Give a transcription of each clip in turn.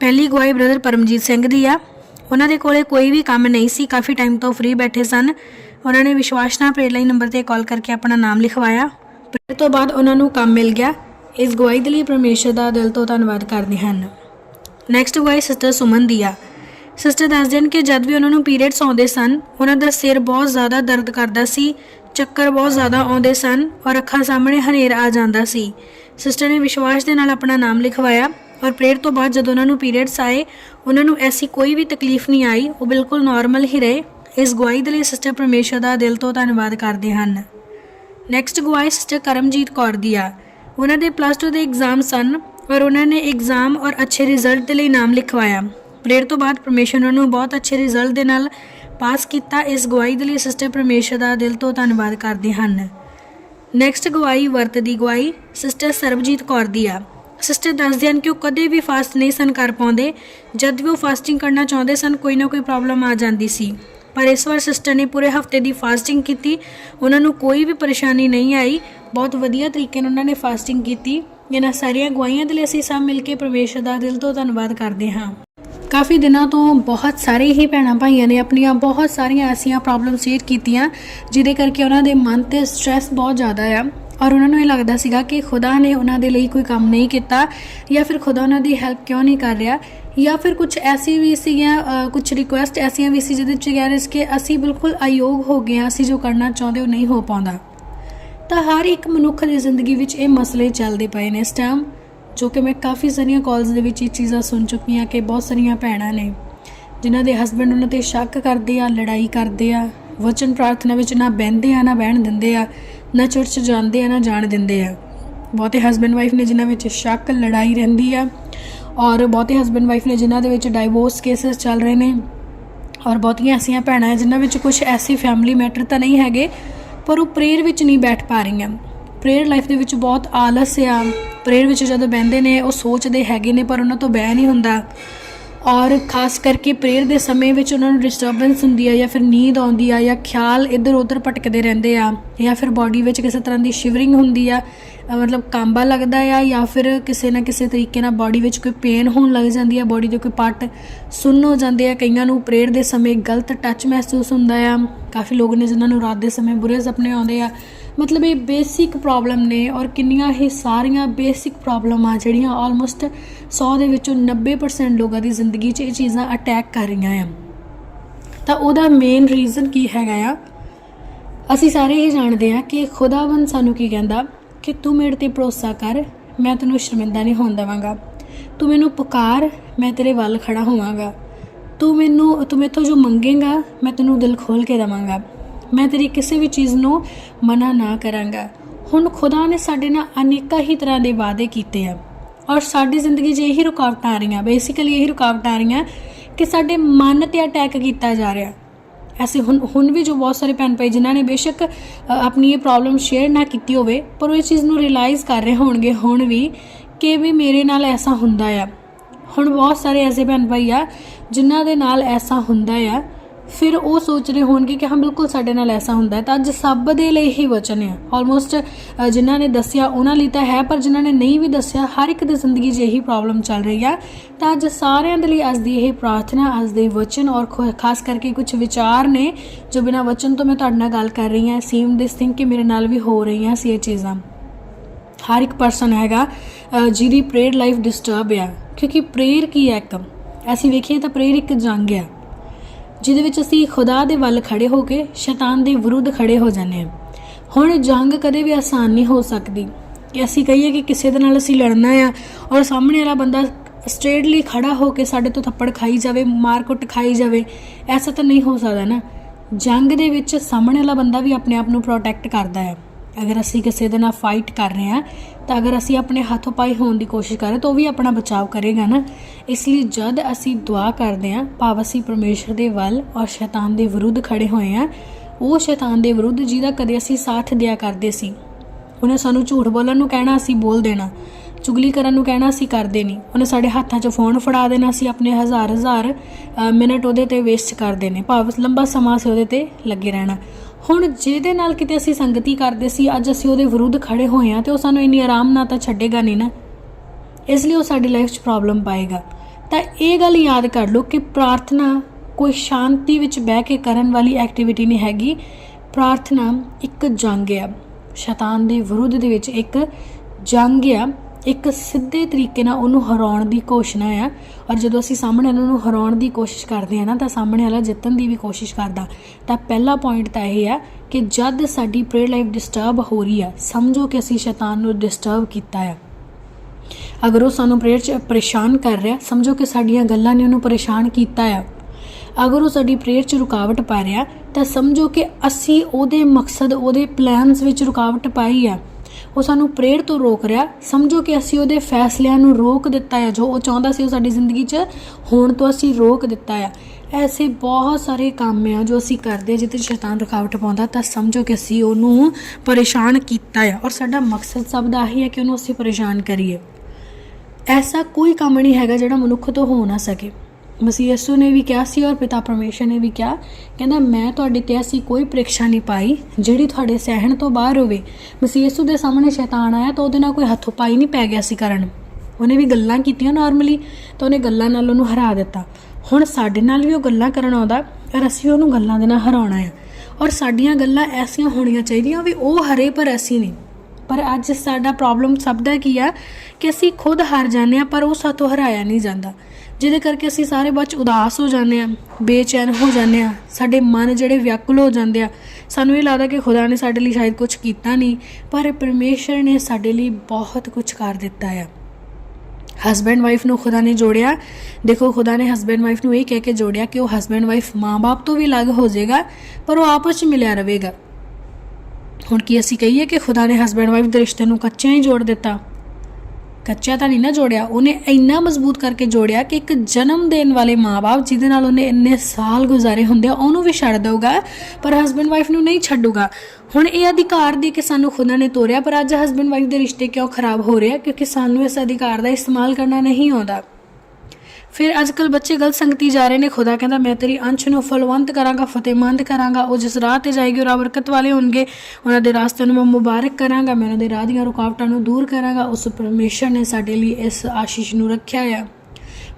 ਪਹਿਲੀ ਗਵਾਹੀ ਬ੍ਰਦਰ ਪਰਮਜੀਤ ਸਿੰਘ ਦੀ ਆ। ਉਹਨਾਂ ਦੇ ਕੋਲੇ ਕੋਈ ਵੀ ਕੰਮ ਨਹੀਂ ਸੀ, ਕਾਫੀ ਟਾਈਮ ਤੋਂ ਫ੍ਰੀ ਬੈਠੇ ਸਨ। ਉਹਨਾਂ ਨੇ ਵਿਸ਼ਵਾਸ ਨਾਲ ਪ੍ਰੇਰ ਨੰਬਰ ਤੇ ਕਾਲ ਕਰਕੇ ਆਪਣਾ ਨਾਮ ਲਿਖਵਾਇਆ। ਫਿਰ ਤੋਂ ਬਾਅਦ ਉਹਨਾਂ ਨੂੰ ਕੰਮ ਮਿਲ ਗਿਆ। ਇਸ ਗਵਾਹੀ ਦੇ ਲਈ ਪਰਮੇਸ਼ਰ ਦਾ ਦਿਲ ਤੋਂ ਧੰਨਵਾਦ ਕਰਦੇ ਹਨ। ਨੈਕਸਟ ਗਵਾਹੀ ਸਿਸਟਰ ਸੁਮਨ ਦੀ ਆ। ਸਿਸਟਰ ਦੱਸਦੇ ਹਨ ਕਿ ਜਦ ਵੀ ਉਹਨਾਂ ਨੂੰ ਪੀਰੀਅਡਸ ਆਉਂਦੇ ਸਨ, ਉਹਨਾਂ ਦਾ ਸਿਰ ਬਹੁਤ ਜ਼ਿਆਦਾ ਦਰਦ ਕਰਦਾ ਸੀ, ਚੱਕਰ ਬਹੁਤ ਜ਼ਿਆਦਾ ਆਉਂਦੇ ਸਨ ਔਰ ਅੱਖਾਂ ਸਾਹਮਣੇ ਹਨੇਰ ਆ ਜਾਂਦਾ ਸੀ। ਸਿਸਟਰ ਨੇ ਵਿਸ਼ਵਾਸ ਦੇ ਨਾਲ ਆਪਣਾ ਨਾਮ ਲਿਖਵਾਇਆ। ਔਰ ਪ੍ਰੇਅਰ ਤੋਂ ਬਾਅਦ ਜਦੋਂ ਉਹਨਾਂ ਨੂੰ ਪੀਰੀਅਡਸ ਆਏ, ਉਹਨਾਂ ਨੂੰ ਐਸੀ ਕੋਈ ਵੀ ਤਕਲੀਫ ਨਹੀਂ ਆਈ, ਉਹ ਬਿਲਕੁਲ ਨਾਰਮਲ ਹੀ ਰਹੇ। ਇਸ ਗਵਾਹੀ ਦੇ ਲਈ ਸਿਸਟਰ ਪਰਮੇਸ਼ਰ ਦਾ ਦਿਲ ਤੋਂ ਧੰਨਵਾਦ ਕਰਦੇ ਹਨ। ਨੈਕਸਟ ਗਵਾਹੀ ਸਿਸਟਰ ਕਰਮਜੀਤ ਕੌਰ ਦੀ ਆ। ਉਹਨਾਂ ਦੇ ਪਲੱਸ 2 ਦੇ ਐਗਜ਼ਾਮ ਸਨ ਔਰ ਉਹਨਾਂ ਨੇ ਐਗਜ਼ਾਮ ਔਰ ਅੱਛੇ ਰਿਜ਼ਲਟ ਦੇ ਲਈ ਨਾਮ ਲਿਖਵਾਇਆ। ਪ੍ਰੇਅਰ ਤੋਂ ਬਾਅਦ ਪਰਮੇਸ਼ਰ ਉਹਨਾਂ ਨੂੰ ਬਹੁਤ ਅੱਛੇ ਰਿਜ਼ਲਟ ਦੇ ਨਾਲ ਪਾਸ ਕੀਤਾ। ਇਸ ਗਵਾਹੀ ਦੇ ਲਈ ਸਿਸਟਰ ਪਰਮੇਸ਼ਰ ਦਾ ਦਿਲ ਤੋਂ ਧੰਨਵਾਦ ਕਰਦੇ ਹਨ। ਨੈਕਸਟ ਗਵਾਹੀ ਵਰਤ ਦੀ ਗਵਾਹੀ ਸਿਸਟਰ ਸਰਬਜੀਤ ਕੌਰ ਦੀ ਆ। ਸਿਸਟਰ ਦੱਸਦੇ ਹਨ ਕਿ ਉਹ ਕਦੇ ਵੀ ਫਾਸਟ ਨਹੀਂ ਸਨ ਕਰ ਪਾਉਂਦੇ। ਜਦ ਵੀ ਉਹ ਫਾਸਟਿੰਗ ਕਰਨਾ ਚਾਹੁੰਦੇ ਸਨ, ਕੋਈ ਨਾ ਕੋਈ ਪ੍ਰੋਬਲਮ ਆ ਜਾਂਦੀ ਸੀ। ਪਰ ਇਸ ਵਾਰ ਸਿਸਟਰ ਨੇ ਪੂਰੇ ਹਫ਼ਤੇ ਦੀ ਫਾਸਟਿੰਗ ਕੀਤੀ। ਉਹਨਾਂ ਨੂੰ ਕੋਈ ਵੀ ਪਰੇਸ਼ਾਨੀ ਨਹੀਂ ਆਈ। ਬਹੁਤ ਵਧੀਆ ਤਰੀਕੇ ਨਾਲ ਉਹਨਾਂ ਨੇ ਫਾਸਟਿੰਗ ਕੀਤੀ। ਇਹਨਾਂ ਸਾਰੀਆਂ ਗਵਾਹੀਆਂ ਦੇ ਲਈ ਅਸੀਂ ਸਭ ਮਿਲ ਕੇ ਪ੍ਰਵੇਸ਼ ਦਾ ਦਿਲ ਤੋਂ ਧੰਨਵਾਦ ਕਰਦੇ ਹਾਂ। ਕਾਫੀ ਦਿਨਾਂ ਤੋਂ ਬਹੁਤ ਸਾਰੇ ਹੀ ਭੈਣਾਂ ਭਾਈਆਂ ਨੇ ਆਪਣੀਆਂ ਬਹੁਤ ਸਾਰੀਆਂ ਐਸੀਆਂ ਪ੍ਰੋਬਲਮ ਸ਼ੇਅਰ ਕੀਤੀਆਂ, ਜਿਹਦੇ ਕਰਕੇ ਉਹਨਾਂ ਦੇ ਮਨ ਤੇ ਸਟ्रेस ਬਹੁਤ ਜ਼ਿਆਦਾ ਆ। ਔਰ ਉਹਨਾਂ ਨੂੰ ਇਹ ਲੱਗਦਾ ਸੀਗਾ ਕਿ ਖੁਦਾ ਨੇ ਉਹਨਾਂ ਦੇ ਲਈ ਕੋਈ ਕੰਮ ਨਹੀਂ ਕੀਤਾ ਜਾਂ ਫਿਰ ਖੁਦਾ ਉਹਨਾਂ ਦੀ ਹੈਲਪ ਕਿਉਂ ਨਹੀਂ ਕਰ ਰਿਹਾ ਜਾਂ ਫਿਰ ਕੁਝ ਐਸੀ ਵੀ ਸੀਗੀਆਂ ਕੁਝ ਰਿਕੁਐਸਟ ਐਸੀਆਂ ਵੀ ਸੀ ਜਿਹਦੇ ਚ ਕਹਿ ਰਹੇ ਸੀ ਕਿ ਅਸੀਂ ਬਿਲਕੁਲ ਅਯੋਗ ਹੋ ਗਏ ਹਾਂ, ਅਸੀਂ ਜੋ ਕਰਨਾ ਚਾਹੁੰਦੇ ਉਹ ਨਹੀਂ ਹੋ ਪਾਉਂਦਾ। ਤਾਂ ਹਰ ਇੱਕ ਮਨੁੱਖ ਦੀ ਜ਼ਿੰਦਗੀ ਵਿੱਚ ਇਹ ਮਸਲੇ ਚੱਲਦੇ ਪਏ ਨੇ ਇਸ ਟਾਈਮ ਜੋ ਕਿ ਮੈਂ ਕਾਫੀ ਸਾਰੀਆਂ ਕਾਲਸ ਦੇ ਵਿੱਚ ਇਹ ਚੀਜ਼ਾਂ ਸੁਣ ਚੁੱਕੀ ਹਾਂ ਕਿ ਬਹੁਤ ਸਾਰੀਆਂ ਭੈਣਾਂ ਨੇ, ਜਿਨ੍ਹਾਂ ਦੇ ਹਸਬੰਡ ਉਹਨਾਂ ਤੇ ਸ਼ੱਕ ਕਰਦੇ ਆ, ਲੜਾਈ ਕਰਦੇ ਆ, ਵਚਨ ਪ੍ਰਾਰਥਨਾ ਵਿੱਚ ਨਾ ਬਹਿੰਦੇ ਆ, ਨਾ ਬਹਿਣ ਦਿੰਦੇ ਆ ਨਾ ਚਰਚ ਜਾਂਦੇ ਆ, ਨਾ ਜਾਣ ਦਿੰਦੇ ਆ। ਬਹੁਤੇ ਹਸਬੰਡ ਵਾਈਫ ਨੇ ਜਿਨ੍ਹਾਂ ਵਿੱਚ ਸ਼ੱਕ, ਲੜਾਈ ਰਹਿੰਦੀ ਆ ਔਰ ਬਹੁਤੇ ਹਸਬੰਡ ਵਾਈਫ ਨੇ ਜਿਨ੍ਹਾਂ ਦੇ ਵਿੱਚ ਡਾਈਵੋਰਸ ਕੇਸਸ ਚੱਲ ਰਹੇ ਨੇ ਔਰ ਬਹੁਤੀਆਂ ਐਸੀਆਂ ਭੈਣਾਂ ਜਿਨ੍ਹਾਂ ਵਿੱਚ ਕੁਝ ਐਸੀ ਫੈਮਿਲੀ ਮੈਟਰ ਤਾਂ ਨਹੀਂ ਹੈਗੇ, ਪਰ ਉਹ ਪ੍ਰੇਅਰ ਵਿੱਚ ਨਹੀਂ ਬੈਠ ਪਾ ਰਹੀਆਂ। ਪ੍ਰੇਅਰ ਲਾਈਫ ਦੇ ਵਿੱਚ ਬਹੁਤ ਆਲਸ ਆ। ਪ੍ਰੇਅਰ ਵਿੱਚ ਜਦੋਂ ਬਹਿੰਦੇ ਨੇ, ਉਹ ਸੋਚਦੇ ਹੈਗੇ ਨੇ, ਪਰ ਉਹਨਾਂ ਤੋਂ ਬਹਿ ਨਹੀਂ ਹੁੰਦਾ। ਔਰ ਖਾਸ ਕਰਕੇ ਪ੍ਰੇਅਰ ਦੇ ਸਮੇਂ ਵਿੱਚ ਉਹਨਾਂ ਨੂੰ ਡਿਸਟਰਬੈਂਸ ਹੁੰਦੀ ਆ ਜਾਂ ਫਿਰ ਨੀਂਦ ਆਉਂਦੀ ਆ ਜਾਂ ਖਿਆਲ ਇੱਧਰ ਉੱਧਰ ਭਟਕਦੇ ਰਹਿੰਦੇ ਆ ਜਾਂ ਫਿਰ ਬਾਡੀ ਵਿੱਚ ਕਿਸੇ ਤਰ੍ਹਾਂ ਦੀ ਸ਼ਿਵਰਿੰਗ ਹੁੰਦੀ ਆ ਮਤਲਬ ਕਾਂਬਾ ਲੱਗਦਾ ਆ ਜਾਂ ਫਿਰ ਕਿਸੇ ਨਾ ਕਿਸੇ ਤਰੀਕੇ ਨਾਲ ਬਾਡੀ ਵਿੱਚ ਕੋਈ ਪੇਨ ਹੋਣ ਲੱਗ ਜਾਂਦੀ ਆ ਬਾਡੀ ਦੇ ਕੋਈ ਪਾਰਟ ਸੁੰਨ ਹੋ ਜਾਂਦੇ ਆ, ਕਈਆਂ ਨੂੰ ਪ੍ਰੇਅਰ ਦੇ ਸਮੇਂ ਗਲਤ ਟੱਚ ਮਹਿਸੂਸ ਹੁੰਦਾ ਆ। ਕਾਫੀ ਲੋਕ ਨੇ ਜਿਨ੍ਹਾਂ ਨੂੰ ਰਾਤ ਦੇ ਸਮੇਂ ਬੁਰੇ ਸੁਪਨੇ ਆਉਂਦੇ ਆ। ਮਤਲਬ ਇਹ ਬੇਸਿਕ ਪ੍ਰੋਬਲਮ ਨੇ ਔਰ ਕਿੰਨੀਆਂ ਹੀ ਸਾਰੀਆਂ ਬੇਸਿਕ ਪ੍ਰੋਬਲਮ ਆ ਜਿਹੜੀਆਂ ਆਲਮੋਸਟ 100 ਦੇ ਵਿੱਚੋਂ 90% ਲੋਕਾਂ ਦੀ ਜ਼ਿੰਦਗੀ 'ਚ ਇਹ ਚੀਜ਼ਾਂ ਅਟੈਕ ਕਰ ਰਹੀਆਂ ਆ। ਤਾਂ ਉਹਦਾ ਮੇਨ ਰੀਜ਼ਨ ਕੀ ਹੈਗਾ ਆ? ਅਸੀਂ ਸਾਰੇ ਇਹ ਜਾਣਦੇ ਆ ਕਿ ਖੁਦਾਵੰ ਸਾਨੂੰ ਕੀ ਕਹਿੰਦਾ? ਕਿ ਤੂੰ ਮੇਰੇ ਤੇ ਭਰੋਸਾ ਕਰ, ਮੈਂ ਤੈਨੂੰ ਸ਼ਰਮਿੰਦਾ ਨਹੀਂ ਹੋਣ ਦੇਵਾਂਗਾ। ਤੂੰ ਮੈਨੂੰ ਪੁਕਾਰ, ਮੈਂ ਤੇਰੇ ਵੱਲ ਖੜਾ ਹੋਵਾਂਗਾ। ਤੂੰ ਮੈਨੂੰ, ਤੂੰ ਮੇਥੋਂ ਜੋ ਮੰਗੇਗਾ, ਮੈਂ ਤੈਨੂੰ ਦਿਲ ਖੋਲ ਕੇ ਦੇਵਾਂਗਾ। ਮੈਂ ਤੇਰੀ ਕਿਸੇ ਵੀ ਚੀਜ਼ ਨੂੰ ਮਨਾ ਨਾ ਕਰਾਂਗਾ। ਹੁਣ ਖੁਦਾ ਨੇ ਸਾਡੇ ਨਾਲ ਅਨੇਕਾਂ ਹੀ ਤਰ੍ਹਾਂ ਦੇ ਵਾਅਦੇ ਕੀਤੇ ਆ ਔਰ ਸਾਡੀ ਜ਼ਿੰਦਗੀ 'ਚ ਇਹੀ ਰੁਕਾਵਟਾਂ ਆ ਰਹੀਆਂ। ਬੇਸਿਕਲੀ ਇਹੀ ਰੁਕਾਵਟਾਂ ਆ ਰਹੀਆਂ ਕਿ ਸਾਡੇ ਮਨ ਤੇ ਅਟੈਕ ਕੀਤਾ ਜਾ ਰਿਹਾ। ਐਸੇ ਹੁਣ ਹੁਣ ਵੀ ਜੋ ਬਹੁਤ ਸਾਰੇ ਭੈਣ ਭਾਈ ਜਿਨ੍ਹਾਂ ਨੇ ਬੇਸ਼ੱਕ ਆਪਣੀ ਇਹ ਪ੍ਰੋਬਲਮ ਸ਼ੇਅਰ ਨਾ ਕੀਤੀ ਹੋਵੇ, ਪਰ ਉਹ ਇਸ ਚੀਜ਼ ਨੂੰ ਰਿਅਲਾਈਜ਼ ਕਰ ਰਹੇ ਹੋਣਗੇ ਹੁਣ ਵੀ ਕਿ ਵੀ ਮੇਰੇ ਨਾਲ ਐਸਾ ਹੁੰਦਾ ਆ। ਹੁਣ ਬਹੁਤ ਸਾਰੇ ਐਸੇ ਭੈਣ ਭਾਈ ਆ ਜਿਨ੍ਹਾਂ ਦੇ ਨਾਲ ਐਸਾ ਹੁੰਦਾ ਆ ਫਿਰ ਉਹ ਸੋਚ ਰਹੇ ਹੋਣਗੇ ਕਿ ਹਾਂ, ਬਿਲਕੁਲ ਸਾਡੇ ਨਾਲ ਐਸਾ ਹੁੰਦਾ ਹੈ। ਤਾਂ ਅੱਜ ਸਭ ਦੇ ਲਈ ਹੀ ਵਚਨ ਹੈ। ਆਲਮੋਸਟ ਜਿਨ੍ਹਾਂ ਨੇ ਦੱਸਿਆ, ਉਹਨਾਂ ਲਈ ਤਾਂ ਹੈ, ਪਰ ਜਿਨ੍ਹਾਂ ਨੇ ਨਹੀਂ ਵੀ ਦੱਸਿਆ, ਹਰ ਇੱਕ ਦੀ ਜ਼ਿੰਦਗੀ 'ਚ ਇਹੀ ਪ੍ਰੋਬਲਮ ਚੱਲ ਰਹੀ ਆ। ਤਾਂ ਅੱਜ ਸਾਰਿਆਂ ਦੇ ਲਈ ਅੱਜ ਦੀ ਇਹ ਪ੍ਰਾਰਥਨਾ, ਅੱਜ ਦੇ ਵਚਨ ਔਰ ਖੋ- ਖਾਸ ਕਰਕੇ ਕੁਝ ਵਿਚਾਰ ਨੇ, ਜੋ ਬਿਨਾਂ ਵਚਨ ਤੋਂ ਮੈਂ ਤੁਹਾਡੇ ਨਾਲ ਗੱਲ ਕਰ ਰਹੀ ਹਾਂ। ਸੇਮ ਦਿਸ ਥਿੰਗ ਕਿ ਮੇਰੇ ਨਾਲ ਵੀ ਹੋ ਰਹੀਆਂ ਸੀ ਇਹ ਚੀਜ਼ਾਂ। ਹਰ ਇੱਕ ਪਰਸਨ ਹੈਗਾ ਜਿਹਦੀ ਪ੍ਰੇਅਰ ਲਾਈਫ ਡਿਸਟਰਬ ਆ। ਕਿਉਂਕਿ ਪ੍ਰੇਅਰ ਕੀ ਹੈ ਇੱਕ? ਅਸੀਂ ਵੇਖੀਏ ਤਾਂ ਪ੍ਰੇਅਰ ਇੱਕ ਜੰਗ ਆ। ਜਿਹਦੇ ਵਿੱਚ ਅਸੀਂ ਖੁਦਾ ਦੇ ਵੱਲ ਖੜੇ ਹੋ ਕੇ ਸ਼ੈਤਾਨ ਦੇ ਵਿਰੁੱਧ ਖੜੇ ਹੋ ਜਾਂਦੇ ਹਾਂ। ਹੁਣ ਜੰਗ ਕਦੇ ਵੀ ਆਸਾਨ ਨਹੀਂ ਹੋ ਸਕਦੀ। ਕਿ ਅਸੀਂ ਕਹੀਏ ਕਿ ਕਿਸੇ ਦੇ ਨਾਲ ਅਸੀਂ ਲੜਨਾ ਆ ਔਰ ਸਾਹਮਣੇ ਵਾਲਾ ਬੰਦਾ ਸਟ੍ਰੇਟਲੀ ਖੜਾ ਹੋ ਕੇ ਸਾਡੇ ਤੋਂ ਥੱਪੜ ਖਾਈ ਜਾਵੇ, ਮਾਰ ਕੁੱਟ ਖਾਈ ਜਾਵੇ, ਐਸਾ ਤਾਂ ਨਹੀਂ ਹੋ ਸਕਦਾ ਨਾ। ਜੰਗ ਦੇ ਵਿੱਚ ਸਾਹਮਣੇ ਵਾਲਾ ਬੰਦਾ ਵੀ ਆਪਣੇ ਆਪ ਨੂੰ ਪ੍ਰੋਟੈਕਟ ਕਰਦਾ ਹੈ ਅਗਰ ਅਸੀਂ ਕਿਸੇ ਦੇ ਨਾਲ ਫਾਈਟ ਕਰ ਰਹੇ ਹਾਂ, ਤਾਂ ਅਗਰ ਅਸੀਂ ਆਪਣੇ ਹੱਥੋਂ ਪਾਈ ਹੋਣ ਦੀ ਕੋਸ਼ਿਸ਼ ਕਰਾਂ ਤਾਂ ਉਹ ਵੀ ਆਪਣਾ ਬਚਾਅ ਕਰੇਗਾ ਨਾ। ਇਸ ਲਈ ਜਦ ਅਸੀਂ ਦੁਆ ਕਰਦੇ ਹਾਂ, ਭਾਵ ਅਸੀਂ ਪਰਮੇਸ਼ਰ ਦੇ ਵੱਲ ਔਰ ਸ਼ੈਤਾਨ ਦੇ ਵਿਰੁੱਧ ਖੜੇ ਹੋਏ ਹਾਂ, ਉਹ ਸ਼ੈਤਾਨ ਦੇ ਵਿਰੁੱਧ ਜਿਹਦਾ ਕਦੇ ਅਸੀਂ ਸਾਥ ਦਿਆ ਕਰਦੇ ਸੀ। ਉਹਨੇ ਸਾਨੂੰ ਝੂਠ ਬੋਲਣ ਨੂੰ ਕਹਿਣਾ ਅਸੀਂ ਬੋਲ ਦੇਣਾ, ਚੁਗਲੀ ਕਰਨ ਨੂੰ ਕਹਿਣਾ ਅਸੀਂ ਕਰਦੇ ਨਹੀਂ। ਉਹਨੇ ਸਾਡੇ ਹੱਥਾਂ 'ਚ ਫੋਨ ਫੜਾ ਦੇਣਾ ਅਸੀਂ ਆਪਣੇ ਹਜ਼ਾਰ ਹਜ਼ਾਰ ਮਿੰਟ ਉਹਦੇ ਤੇ ਵੇਸਟ ਕਰ ਦੇਣੇ ਭਾਵ ਲੰਬਾ ਸਮਾਂ ਅਸੀਂ ਉਹਦੇ ਤੇ ਲੱਗੇ ਰਹਿਣਾ। ਹੁਣ ਜਿਹਦੇ ਨਾਲ ਕਿਤੇ ਅਸੀਂ ਸੰਗਤੀ ਕਰਦੇ ਸੀ, ਅੱਜ ਅਸੀਂ ਉਹਦੇ ਵਿਰੁੱਧ ਖੜੇ ਹੋਏ ਆ ਤੇ ਉਹ ਸਾਨੂੰ ਇੰਨੀ ਆਰਾਮ ਨਾਲ ਤਾਂ ਛੱਡੇਗਾ ਨਹੀਂ ਨਾ। ਇਸ ਲਈ ਉਹ ਸਾਡੀ ਲਾਈਫ 'ਚ ਪ੍ਰੋਬਲਮ ਪਾਏਗਾ। ਤਾਂ ਇਹ ਗੱਲ ਯਾਦ ਕਰ ਲਓ ਕਿ ਪ੍ਰਾਰਥਨਾ ਕੋਈ ਸ਼ਾਂਤੀ ਵਿੱਚ ਬਹਿ ਕੇ ਕਰਨ ਵਾਲੀ ਐਕਟੀਵਿਟੀ ਨਹੀਂ ਹੈਗੀ। ਪ੍ਰਾਰਥਨਾ ਇੱਕ ਜੰਗ ਆ। ਸ਼ੈਤਾਨ ਦੇ ਵਿਰੁੱਧ ਦੇ ਵਿੱਚ ਇੱਕ ਜੰਗ ਆ। ਇੱਕ ਸਿੱਧੇ ਤਰੀਕੇ ਨਾਲ ਉਹਨੂੰ ਹਰਾਉਣ ਦੀ ਕੋਸ਼ਿਸ਼ ਆ। ਔਰ ਜਦੋਂ ਅਸੀਂ ਸਾਹਮਣੇ ਵਾਲੇ ਨੂੰ ਹਰਾਉਣ ਦੀ ਕੋਸ਼ਿਸ਼ ਕਰਦੇ ਆ ਨਾ, ਤਾਂ ਸਾਹਮਣੇ ਵਾਲਾ ਜਿੱਤਣ ਦੀ ਵੀ ਕੋਸ਼ਿਸ਼ ਕਰਦਾ। ਤਾਂ ਪਹਿਲਾ ਪੁਆਇੰਟ ਤਾਂ ਇਹ ਆ ਕਿ ਜਦ ਸਾਡੀ ਪ੍ਰੇਅਰ ਲਾਈਫ ਡਿਸਟਰਬ ਹੋ ਰਹੀ ਆ, ਸਮਝੋ ਕਿ ਅਸੀਂ ਸ਼ੈਤਾਨ ਨੂੰ ਡਿਸਟਰਬ ਕੀਤਾ ਆ। ਅਗਰ ਉਹ ਸਾਨੂੰ ਪ੍ਰੇਅਰ 'ਚ ਪਰੇਸ਼ਾਨ ਕਰ ਰਿਹਾ, ਸਮਝੋ ਕਿ ਸਾਡੀਆਂ ਗੱਲਾਂ ਨੇ ਉਹਨੂੰ ਪਰੇਸ਼ਾਨ ਕੀਤਾ ਆ। ਅਗਰ ਉਹ ਸਾਡੀ ਪ੍ਰੇਅਰ 'ਚ ਰੁਕਾਵਟ ਪਾ ਰਿਹਾ, ਤਾਂ ਸਮਝੋ ਕਿ ਅਸੀਂ ਉਹਦੇ ਮਕਸਦ, ਉਹਦੇ ਪਲਾਨਸ ਵਿੱਚ ਰੁਕਾਵਟ ਪਾਈ ਆ। ਉਹ ਸਾਨੂੰ ਪ੍ਰੇਰ ਤੋਂ ਰੋਕ ਰਿਹਾ। ਸਮਝੋ ਕਿ ਅਸੀਂ ਉਹਦੇ ਫੈਸਲਿਆਂ ਨੂੰ ਰੋਕ ਦਿੱਤਾ ਹੈ। ਜੋ ਉਹ ਚਾਹੁੰਦਾ ਸੀ ਉਹ ਸਾਡੀ ਜ਼ਿੰਦਗੀ 'ਚ ਹੋਣ ਤੋਂ ਅਸੀਂ ਰੋਕ ਦਿੱਤਾ ਆ ਐਸੇ ਬਹੁਤ ਸਾਰੇ ਕੰਮ ਆ ਜੋ ਅਸੀਂ ਕਰਦੇ ਆ ਜਿੱਥੇ ਸ਼ੈਤਾਨ ਰੁਕਾਵਟ ਪਾਉਂਦਾ, ਤਾਂ ਸਮਝੋ ਕਿ ਅਸੀਂ ਉਹਨੂੰ ਪਰੇਸ਼ਾਨ ਕੀਤਾ ਆ ਔਰ ਸਾਡਾ ਮਕਸਦ ਸਭ ਦਾ ਆਹੀ ਹੈ ਕਿ ਉਹਨੂੰ ਅਸੀਂ ਪਰੇਸ਼ਾਨ ਕਰੀਏ। ਐਸਾ ਕੋਈ ਕੰਮ ਨਹੀਂ ਹੈਗਾ ਜਿਹੜਾ ਮਨੁੱਖ ਤੋਂ ਹੋ ਨਾ ਸਕੇ। ਮਸੀਹ ਯਿਸੂ ਨੇ ਵੀ ਕਿਹਾ ਸੀ ਔਰ ਪਿਤਾ ਪਰਮੇਸ਼ਰ ਨੇ ਵੀ ਕਿਹਾ, ਕਹਿੰਦਾ, ਮੈਂ ਤੁਹਾਡੇ ਤੇ ਐਸੀ ਕੋਈ ਪ੍ਰੀਖਿਆ ਨਹੀਂ ਪਾਈ ਜਿਹੜੀ ਤੁਹਾਡੇ ਸਹਿਣ ਤੋਂ ਬਾਹਰ ਹੋਵੇ। ਮਸੀਹ ਯਿਸੂ ਦੇ ਸਾਹਮਣੇ ਸ਼ੈਤਾਨ ਆਇਆ ਤਾਂ ਉਹਦੇ ਨਾਲ ਕੋਈ ਹੱਥੋਂ ਪਾਈ ਨਹੀਂ ਪੈ ਗਿਆ ਸੀ ਕਰਨ। ਉਹਨੇ ਵੀ ਗੱਲਾਂ ਕੀਤੀਆਂ ਨਾਰਮਲੀ ਤਾਂ ਉਹਨੇ ਗੱਲਾਂ ਨਾਲ ਉਹਨੂੰ ਹਰਾ ਦਿੱਤਾ। ਹੁਣ ਸਾਡੇ ਨਾਲ ਵੀ ਉਹ ਗੱਲਾਂ ਕਰਨ ਆਉਂਦਾ ਔਰ ਅਸੀਂ ਉਹਨੂੰ ਗੱਲਾਂ ਦੇ ਨਾਲ ਹਰਾਉਣਾ ਹੈ ਔਰ ਸਾਡੀਆਂ ਗੱਲਾਂ ਐਸੀਆਂ ਹੋਣੀਆਂ ਚਾਹੀਦੀਆਂ ਵੀ ਉਹ ਹਰੇ ਪਰ ਅਸੀਂ ਨਹੀਂ। ਪਰ ਅੱਜ ਸਾਡਾ ਪ੍ਰੋਬਲਮ ਸਭ ਦਾ ਕੀ ਆ ਕਿ ਅਸੀਂ ਖੁਦ ਹਾਰ ਜਾਂਦੇ ਆ, ਪਰ ਉਹ ਸਾਤੋਂ ਹਰਾਇਆ ਨਹੀਂ ਜਾਂਦਾ। ਜਿਹਦੇ ਕਰਕੇ ਅਸੀਂ ਸਾਰੇ ਬਾਅਦ 'ਚ ਉਦਾਸ ਹੋ ਜਾਂਦੇ ਆ ਬੇਚੈਨ ਹੋ ਜਾਂਦੇ ਆ ਸਾਡੇ ਮਨ ਜਿਹੜੇ ਵਿਆਕੁਲ ਹੋ ਜਾਂਦੇ ਆ। ਸਾਨੂੰ ਇਹ ਲੱਗਦਾ ਕਿ ਖੁਦਾ ਨੇ ਸਾਡੇ ਲਈ ਸ਼ਾਇਦ ਕੁਝ ਕੀਤਾ ਨਹੀਂ, ਪਰ ਪਰਮੇਸ਼ਰ ਨੇ ਸਾਡੇ ਲਈ ਬਹੁਤ ਕੁਝ ਕਰ ਦਿੱਤਾ ਆ। ਹਸਬੈਂਡ ਵਾਈਫ ਨੂੰ ਖੁਦਾ ਨੇ ਜੋੜਿਆ। ਦੇਖੋ, ਖੁਦਾ ਨੇ ਹਸਬੈਂਡ ਵਾਈਫ ਨੂੰ ਇਹ ਕਹਿ ਕੇ ਜੋੜਿਆ ਕਿ ਉਹ ਹਸਬੈਂਡ ਵਾਈਫ ਮਾਂ-ਬਾਪ ਤੋਂ ਵੀ ਅਲੱਗ ਹੋ ਜਾਏਗਾ, ਪਰ ਉਹ ਆਪਸ 'ਚ ਮਿਲਿਆ ਰਹੇਗਾ। ਹੁਣ ਕੀ ਅਸੀਂ ਕਹੀਏ ਕਿ ਖੁਦਾ ਨੇ ਹਸਬੈਂਡ ਵਾਈਫ ਦੇ ਰਿਸ਼ਤੇ ਨੂੰ ਕੱਚਿਆਂ ਹੀ ਜੋੜ ਦਿੱਤਾ? ਕੱਚਾ ਤਾਂ ਨਹੀਂ ਨਾ ਜੋੜਿਆ, ਉਹਨੇ ਇੰਨਾ ਮਜ਼ਬੂਤ ਕਰਕੇ ਜੋੜਿਆ ਕਿ ਇੱਕ ਜਨਮ ਦੇਣ ਵਾਲੇ ਮਾਪੇ ਜਿਹਦੇ ਨਾਲ ਉਹਨੇ ਇੰਨੇ ਸਾਲ ਗੁਜ਼ਾਰੇ ਹੁੰਦੇ ਆ, ਉਹਨੂੰ ਵੀ ਛੱਡ ਦਊਗਾ, ਪਰ ਹਸਬੈਂਡ ਵਾਈਫ ਨੂੰ ਨਹੀਂ ਛੱਡੂਗਾ। ਹੁਣ ਇਹ ਅਧਿਕਾਰ ਦੇ ਕੇ ਸਾਨੂੰ ਖੁਦਾ ਨੇ ਤੋਰਿਆ, ਪਰ ਅੱਜ ਹਸਬੈਂਡ ਵਾਈਫ ਦੇ ਰਿਸ਼ਤੇ ਕਿਉਂ ਖਰਾਬ ਹੋ ਰਹੇ ਆ? ਕਿਉਂਕਿ ਸਾਨੂੰ ਇਸ ਅਧਿਕਾਰ ਦਾ ਇਸਤੇਮਾਲ ਕਰਨਾ ਨਹੀਂ ਆਉਂਦਾ। ਫਿਰ ਅੱਜਕੱਲ ਬੱਚੇ ਗਲਤ ਸੰਗਤੀ ਜਾ ਰਹੇ ਨੇ, ਖੁਦਾ ਕਹਿੰਦਾ ਮੈਂ ਤੇਰੀ ਅੰਸ਼ ਨੂੰ ਫਲਵੰਤ ਕਰਾਂਗਾ ਫਤਿਹਮੰਦ ਕਰਾਂਗਾ, ਉਹ ਜਿਸ ਰਾਹ ਤੇ ਜਾਏਗੀ, ਉਹ ਰਾਹ ਬਰਕਤ ਵਾਲੇ ਹੋਣਗੇ, ਉਹਨਾਂ ਦੇ ਰਾਸਤੇ ਨੂੰ ਮੈਂ ਮੁਬਾਰਕ ਕਰਾਂਗਾ, ਮੈਂ ਉਹਨਾਂ ਦੇ ਰਾਹ ਦੀਆਂ ਰੁਕਾਵਟਾਂ ਨੂੰ ਦੂਰ ਕਰਾਂਗਾ, ਉਸ ਪਰਮੇਸ਼ਰ ਨੇ ਸਾਡੇ ਲਈ ਇਸ ਆਸ਼ੀਸ਼ ਨੂੰ ਰੱਖਿਆ ਆ।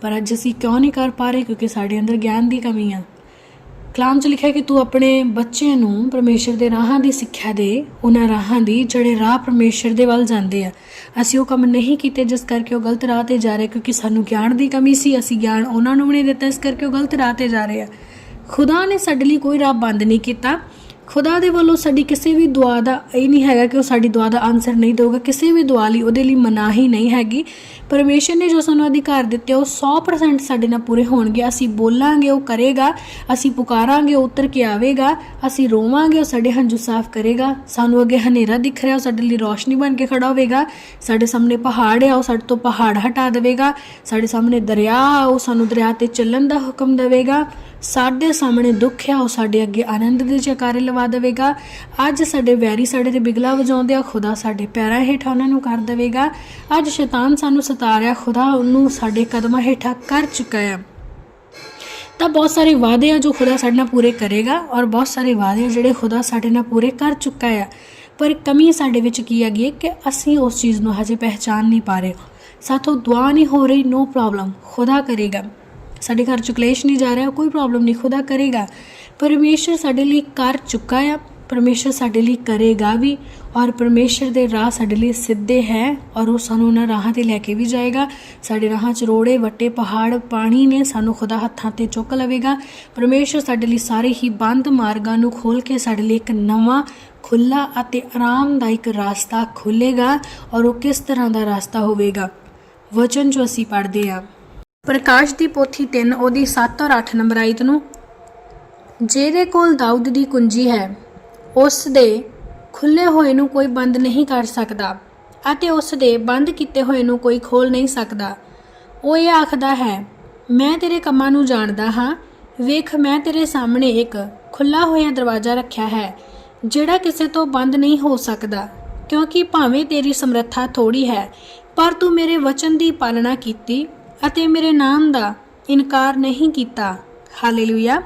ਪਰ ਅੱਜ ਅਸੀਂ ਕਿਉਂ ਨਹੀਂ ਕਰ ਪਾ ਰਹੇ? ਕਿਉਂਕਿ ਸਾਡੇ ਅੰਦਰ ਗਿਆਨ ਦੀ ਕਮੀ ਆ। ਕਲਾਮ 'ਚ ਲਿਖਿਆ ਕਿ ਤੂੰ ਆਪਣੇ ਬੱਚੇ ਨੂੰ ਪਰਮੇਸ਼ਰ ਦੇ ਰਾਹਾਂ ਦੀ ਸਿੱਖਿਆ ਦੇ, ਉਹਨਾਂ ਰਾਹਾਂ ਦੀ ਜਿਹੜੇ ਰਾਹ ਪਰਮੇਸ਼ਰ ਦੇ ਵੱਲ ਜਾਂਦੇ ਆ। ਅਸੀਂ ਉਹ ਕੰਮ ਨਹੀਂ ਕੀਤੇ ਜਿਸ ਕਰਕੇ ਉਹ ਗਲਤ ਰਾਹ ਤੇ ਜਾ ਰਹੇ, ਕਿਉਂਕਿ ਸਾਨੂੰ ਗਿਆਨ ਦੀ ਕਮੀ ਸੀ, ਅਸੀਂ ਗਿਆਨ ਉਹਨਾਂ ਨੂੰ ਵੀ ਨਹੀਂ ਦਿੱਤਾ, ਇਸ ਕਰਕੇ ਉਹ ਗਲਤ ਰਾਹ ਤੇ ਜਾ ਰਹੇ ਆ। ਖੁਦਾ ਨੇ ਸਾਡੇ ਲਈ ਕੋਈ ਰਾਹ ਬੰਦ ਨਹੀਂ ਕੀਤਾ। ਖੁਦਾ ਦੇ ਵੱਲੋਂ ਸਾਡੀ ਕਿਸੇ ਵੀ ਦੁਆ ਦਾ ਇਹ ਨਹੀਂ ਹੈਗਾ ਕਿ ਉਹ ਸਾਡੀ ਦੁਆ ਦਾ ਆਨਸਰ ਨਹੀਂ ਦੇਊਗਾ, ਕਿਸੇ ਵੀ ਦੁਆ ਲਈ ਉਹਦੇ ਲਈ ਮਨਾਹੀ ਨਹੀਂ ਹੈਗੀ। ਪਰਮੇਸ਼ਰ ਨੇ ਜੋ ਸਾਨੂੰ ਅਧਿਕਾਰ ਦਿੱਤੇ ਉਹ 100% ਸਾਡੇ ਨਾਲ ਪੂਰੇ ਹੋਣਗੇ। ਅਸੀਂ ਬੋਲਾਂਗੇ ਉਹ ਕਰੇਗਾ। ਅਸੀਂ ਪੁਕਾਰਾਂਗੇ ਉਹ ਉੱਤਰ ਕੇ ਆਵੇਗਾ। ਅਸੀਂ ਰੋਵਾਂਗੇ ਉਹ ਸਾਡੇ ਹੰਝੂ ਸਾਫ਼ ਕਰੇਗਾ। ਸਾਨੂੰ ਅੱਗੇ ਹਨੇਰਾ ਦਿਖ ਰਿਹਾ ਉਹ ਸਾਡੇ ਲਈ ਰੋਸ਼ਨੀ ਬਣ ਕੇ ਖੜਾ ਹੋਵੇਗਾ। ਸਾਡੇ ਸਾਹਮਣੇ ਪਹਾੜ ਆ ਉਹ ਸਾਡੇ ਤੋਂ ਪਹਾੜ ਹਟਾ ਦੇਵੇਗਾ। ਸਾਡੇ ਸਾਹਮਣੇ ਦਰਿਆ ਆ, ਉਹ ਸਾਨੂੰ ਦਰਿਆ ਤੇ ਚੱਲਣ ਦਾ ਹੁਕਮ ਦੇਵੇਗਾ। ਸਾਡੇ ਸਾਹਮਣੇ ਦੁੱਖ ਆ ਉਹ ਸਾਡੇ ਅੱਗੇ ਆਨੰਦ ਦੇ ਜੈਕਾਰੇ ਲਵਾ ਦੇਵੇਗਾ। ਅੱਜ ਸਾਡੇ ਵੈਰੀ ਸਾਡੇ ਤੇ ਬਿਗਲਾ ਵਜਾਉਂਦੇ ਆ ਖੁਦਾ ਸਾਡੇ ਪੈਰਾਂ ਹੇਠਾਂ ਉਹਨਾਂ ਨੂੰ ਕਰ ਦੇਵੇਗਾ। ਅੱਜ ਸ਼ੈਤਾਨ ਸਾਨੂੰ ਉਤਾਰਿਆ, ਖੁਦਾ ਉਹਨੂੰ ਸਾਡੇ ਕਦਮਾਂ ਹੇਠਾਂ ਕਰ ਚੁੱਕਾ ਹੈ ਤਾਂ ਬਹੁਤ ਸਾਰੇ ਵਾਅਦੇ ਆ ਜੋ ਖੁਦਾ ਸਾਡੇ ਨਾਲ ਪੂਰੇ ਕਰੇਗਾ ਔਰ ਬਹੁਤ ਸਾਰੇ ਵਾਅਦੇ ਆ ਜਿਹੜੇ ਖੁਦਾ ਸਾਡੇ ਨਾਲ ਪੂਰੇ ਕਰ ਚੁੱਕਾ ਹੈ ਪਰ ਕਮੀ ਸਾਡੇ ਵਿੱਚ ਕੀ ਹੈਗੀ ਹੈ ਕਿ ਅਸੀਂ ਉਸ ਚੀਜ਼ ਨੂੰ ਹਜੇ ਪਹਿਚਾਨ ਨਹੀਂ ਪਾ ਰਹੇ। ਸਾਥੋਂ ਦੁਆ ਨਹੀਂ ਹੋ ਰਹੀ ਨੋ ਪ੍ਰੋਬਲਮ ਖੁਦਾ ਕਰੇਗਾ। ਸਾਡੇ ਘਰ ਚ ਕਲੇਸ਼ ਨਹੀਂ ਜਾ ਰਿਹਾ, ਕੋਈ ਪ੍ਰੋਬਲਮ ਨਹੀਂ, ਖੁਦਾ ਕਰੇਗਾ। ਪਰਮੇਸ਼ਰ ਸਾਡੇ ਲਈ ਕਰ ਚੁੱਕਾ ਆ। ਪਰਮੇਸ਼ਰ ਸਾਡੇ ਲਈ ਕਰੇਗਾ ਵੀ ਔਰ ਪਰਮੇਸ਼ਰ ਦੇ ਰਾਹ ਸਾਡੇ ਲਈ ਸਿੱਧੇ ਹੈ ਔਰ ਉਹ ਸਾਨੂੰ ਉਹਨਾਂ ਰਾਹਾਂ ਤੇ ਲੈ ਕੇ ਵੀ ਜਾਏਗਾ। ਸਾਡੇ ਰਾਹਾਂ 'ਚ ਰੋੜੇ, ਵੱਟੇ, ਪਹਾੜ, ਪਾਣੀ ਨੇ ਸਾਨੂੰ ਖੁਦਾ ਹੱਥਾਂ ਤੇ ਚੁੱਕ ਲਵੇਗਾ। ਪਰਮੇਸ਼ਰ ਸਾਡੇ ਲਈ ਸਾਰੇ ਹੀ ਬੰਦ ਮਾਰਗਾਂ ਨੂੰ ਖੋਲ ਕੇ ਸਾਡੇ ਲਈ ਇੱਕ ਨਵਾਂ ਖੁੱਲਾ ਅਤੇ ਆਰਾਮਦਾਇਕ ਰਾਸਤਾ ਖੁੱਲੇਗਾ ਔਰ ਉਹ ਕਿਸ ਤਰ੍ਹਾਂ ਦਾ ਰਾਸਤਾ ਹੋਵੇਗਾ? ਵਚਨ ਜੋ ਅਸੀਂ ਪੜ੍ਹਦੇ ਆ ਪ੍ਰਕਾਸ਼ ਦੀ ਪੋਥੀ 3 ਉਹਦੀ 7 ਔਰ 8 ਨੰਬਰ ਆਇਤ ਨੂੰ, ਜਿਹਦੇ ਕੋਲ ਦਾਊਦ ਦੀ ਕੁੰਜੀ ਹੈ ਉਸ ਦੇ ਖੁੱਲੇ ਹੋਏ ਨੂੰ ਕੋਈ ਬੰਦ ਨਹੀਂ ਕਰ ਸਕਦਾ ਅਤੇ ਉਸ ਦੇ ਬੰਦ ਕੀਤੇ ਹੋਏ ਨੂੰ ਕੋਈ ਖੋਲ ਨਹੀਂ ਸਕਦਾ। ਉਹ ਇਹ ਆਖਦਾ ਹੈ, ਮੈਂ ਤੇਰੇ ਕੰਮਾਂ ਨੂੰ ਜਾਣਦਾ ਹਾਂ। ਵੇਖ, ਮੈਂ ਤੇਰੇ ਸਾਹਮਣੇ ਇੱਕ ਖੁੱਲਾ ਹੋਇਆ ਦਰਵਾਜ਼ਾ ਰੱਖਿਆ ਹੈ, ਜਿਹੜਾ ਕਿਸੇ ਤੋਂ ਬੰਦ ਨਹੀਂ ਹੋ ਸਕਦਾ, ਕਿਉਂਕਿ ਭਾਵੇਂ ਤੇਰੀ ਸਮਰੱਥਾ ਥੋੜੀ ਹੈ, ਪਰ ਤੂੰ ਮੇਰੇ ਵਚਨ ਦੀ ਪਾਲਣਾ ਕੀਤੀ ਅਤੇ ਮੇਰੇ ਨਾਮ ਦਾ ਇਨਕਾਰ ਨਹੀਂ ਕੀਤਾ। ਹਾਲੇਲੂਇਆ।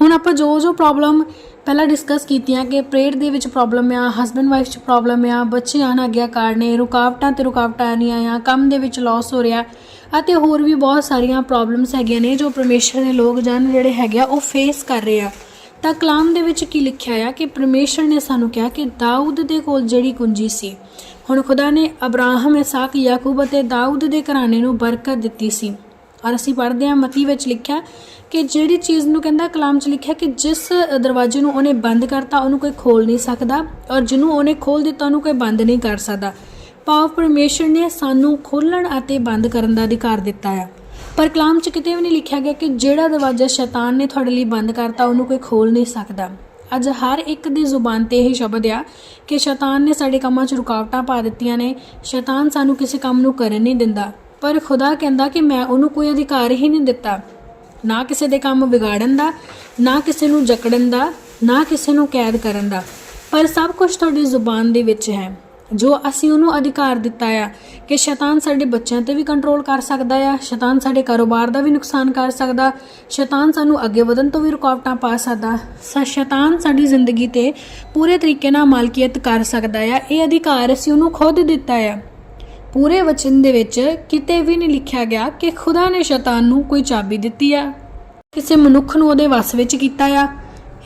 ਹੁਣ ਆਪਾਂ ਜੋ ਜੋ ਪ੍ਰੋਬਲਮ ਪਹਿਲਾਂ ਡਿਸਕਸ ਕੀਤੀਆਂ ਕਿ ਪ੍ਰੇਅਰ ਦੇ ਵਿੱਚ ਪ੍ਰੋਬਲਮ ਆ ਹਸਬੰਡ ਵਾਈਫ 'ਚ ਪ੍ਰੋਬਲਮ ਆ ਬੱਚੇ ਆਣ ਆਗਿਆਕਾਰ ਨੇ, ਰੁਕਾਵਟਾਂ ਤੇ ਰੁਕਾਵਟਾਂ ਆ ਰਹੀਆਂ ਆ, ਕੰਮ ਦੇ ਵਿੱਚ ਲਾਸ ਹੋ ਰਿਹਾ ਅਤੇ ਹੋਰ ਵੀ ਬਹੁਤ ਸਾਰੀਆਂ ਪ੍ਰੋਬਲਮਸ ਹੈਗੀਆਂ ਨੇ ਜੋ ਪਰਮੇਸ਼ਰ ਦੇ ਲੋਕ ਜਨ ਜਿਹੜੇ ਹੈਗੇ ਆ, ਉਹ ਫੇਸ ਕਰ ਰਹੇ ਆ। ਤਾਂ ਕਲਾਮ ਦੇ ਵਿੱਚ ਕੀ ਲਿਖਿਆ ਆ ਕਿ ਪਰਮੇਸ਼ਰ ਨੇ ਸਾਨੂੰ ਕਿਹਾ ਕਿ ਦਾਊਦ ਦੇ ਕੋਲ ਜਿਹੜੀ ਕੁੰਜੀ ਸੀ, ਹੁਣ ਖੁਦਾ ਨੇ ਅਬਰਾਹਮ, ਇਸਾਕ, ਯਾਕੂਬ ਅਤੇ ਦਾਊਦ ਦੇ ਘਰਾਣੇ ਨੂੰ ਬਰਕਤ ਦਿੱਤੀ ਸੀ। ਔਰ ਅਸੀਂ ਪੜ੍ਹਦੇ ਹਾਂ ਮਤੀ ਵਿੱਚ ਲਿਖਿਆ ਕਿ ਜਿਹੜੀ ਚੀਜ਼ ਨੂੰ ਕਹਿੰਦਾ ਕਲਾਮ 'ਚ ਲਿਖਿਆ ਕਿ ਜਿਸ ਦਰਵਾਜ਼ੇ ਨੂੰ ਉਹਨੇ ਬੰਦ ਕਰਤਾ, ਉਹਨੂੰ ਕੋਈ ਖੋਲ ਨਹੀਂ ਸਕਦਾ ਔਰ ਜਿਹਨੂੰ ਉਹਨੇ ਖੋਲ ਦਿੱਤਾ, ਉਹਨੂੰ ਕੋਈ ਬੰਦ ਨਹੀਂ ਕਰ ਸਕਦਾ। ਭਾਵ ਪਰਮੇਸ਼ਰ ਨੇ ਸਾਨੂੰ ਖੋਲਣ ਅਤੇ ਬੰਦ ਕਰਨ ਦਾ ਅਧਿਕਾਰ ਦਿੱਤਾ ਆ। ਪਰ ਕਲਾਮ 'ਚ ਕਿਤੇ ਵੀ ਨਹੀਂ ਲਿਖਿਆ ਗਿਆ ਕਿ ਜਿਹੜਾ ਦਰਵਾਜ਼ਾ ਸ਼ੈਤਾਨ ਨੇ ਤੁਹਾਡੇ ਲਈ ਬੰਦ ਕਰਤਾ, ਉਹਨੂੰ ਕੋਈ ਖੋਲ ਨਹੀਂ ਸਕਦਾ। ਅੱਜ ਹਰ ਇੱਕ ਦੀ ਜ਼ੁਬਾਨ ਤੇ ਇਹ ਸ਼ਬਦ ਆ ਕਿ ਸ਼ੈਤਾਨ ਨੇ ਸਾਡੇ ਕੰਮਾਂ 'ਚ ਰੁਕਾਵਟਾਂ ਪਾ ਦਿੱਤੀਆਂ ਨੇ, ਸ਼ੈਤਾਨ ਸਾਨੂੰ ਕਿਸੇ ਕੰਮ ਨੂੰ ਕਰਨ ਨਹੀਂ ਦਿੰਦਾ। ਪਰ ਖੁਦਾ ਕਹਿੰਦਾ ਕਿ ਮੈਂ ਉਹਨੂੰ ਕੋਈ ਅਧਿਕਾਰ ਹੀ ਨਹੀਂ ਦਿੱਤਾ। ਨਾ ਕਿਸੇ ਦੇ ਕੰਮ ਵਿਗਾੜਨ ਦਾ, ਨਾ ਕਿਸੇ ਨੂੰ ਜਕੜਨ ਦਾ, ਨਾ ਕਿਸੇ ਨੂੰ ਕੈਦ ਕਰਨ ਦਾ। ਪਰ ਸਭ ਕੁਝ ਤੁਹਾਡੀ ਜ਼ੁਬਾਨ ਦੇ ਵਿੱਚ ਹੈ। ਜੋ ਅਸੀਂ ਉਹਨੂੰ ਅਧਿਕਾਰ ਦਿੱਤਾ ਆ ਕਿ ਸ਼ੈਤਾਨ ਸਾਡੇ ਬੱਚਿਆਂ ਤੇ ਵੀ ਕੰਟਰੋਲ ਕਰ ਸਕਦਾ ਆ, ਸ਼ੈਤਾਨ ਸਾਡੇ ਕਾਰੋਬਾਰ ਦਾ ਵੀ ਨੁਕਸਾਨ ਕਰ ਸਕਦਾ, ਸ਼ੈਤਾਨ ਸਾਨੂੰ ਅੱਗੇ ਵਧਣ ਤੋਂ ਵੀ ਰੁਕਾਵਟਾਂ ਪਾ ਸਕਦਾ, ਸ- ਸ਼ੈਤਾਨ ਸਾਡੀ ਜ਼ਿੰਦਗੀ ਤੇ ਪੂਰੇ ਤਰੀਕੇ ਨਾਲ ਮਾਲਕੀਅਤ ਕਰ ਸਕਦਾ ਆ। ਇਹ ਅਧਿਕਾਰ ਅਸੀਂ ਉਹਨੂੰ ਖੁਦ ਦਿੱਤਾ ਆ। ਪੂਰੇ ਵਚਨ ਦੇ ਵਿੱਚ ਕਿਤੇ ਵੀ ਨਹੀਂ ਲਿਖਿਆ ਗਿਆ ਕਿ ਖੁਦਾ ਨੇ ਸ਼ੈਤਾਨ ਨੂੰ ਕੋਈ ਚਾਬੀ ਦਿੱਤੀ ਆ। ਕਿਸੇ ਮਨੁੱਖ ਨੂੰ ਉਹਦੇ ਵੱਸ ਵਿੱਚ ਕੀਤਾ ਆ।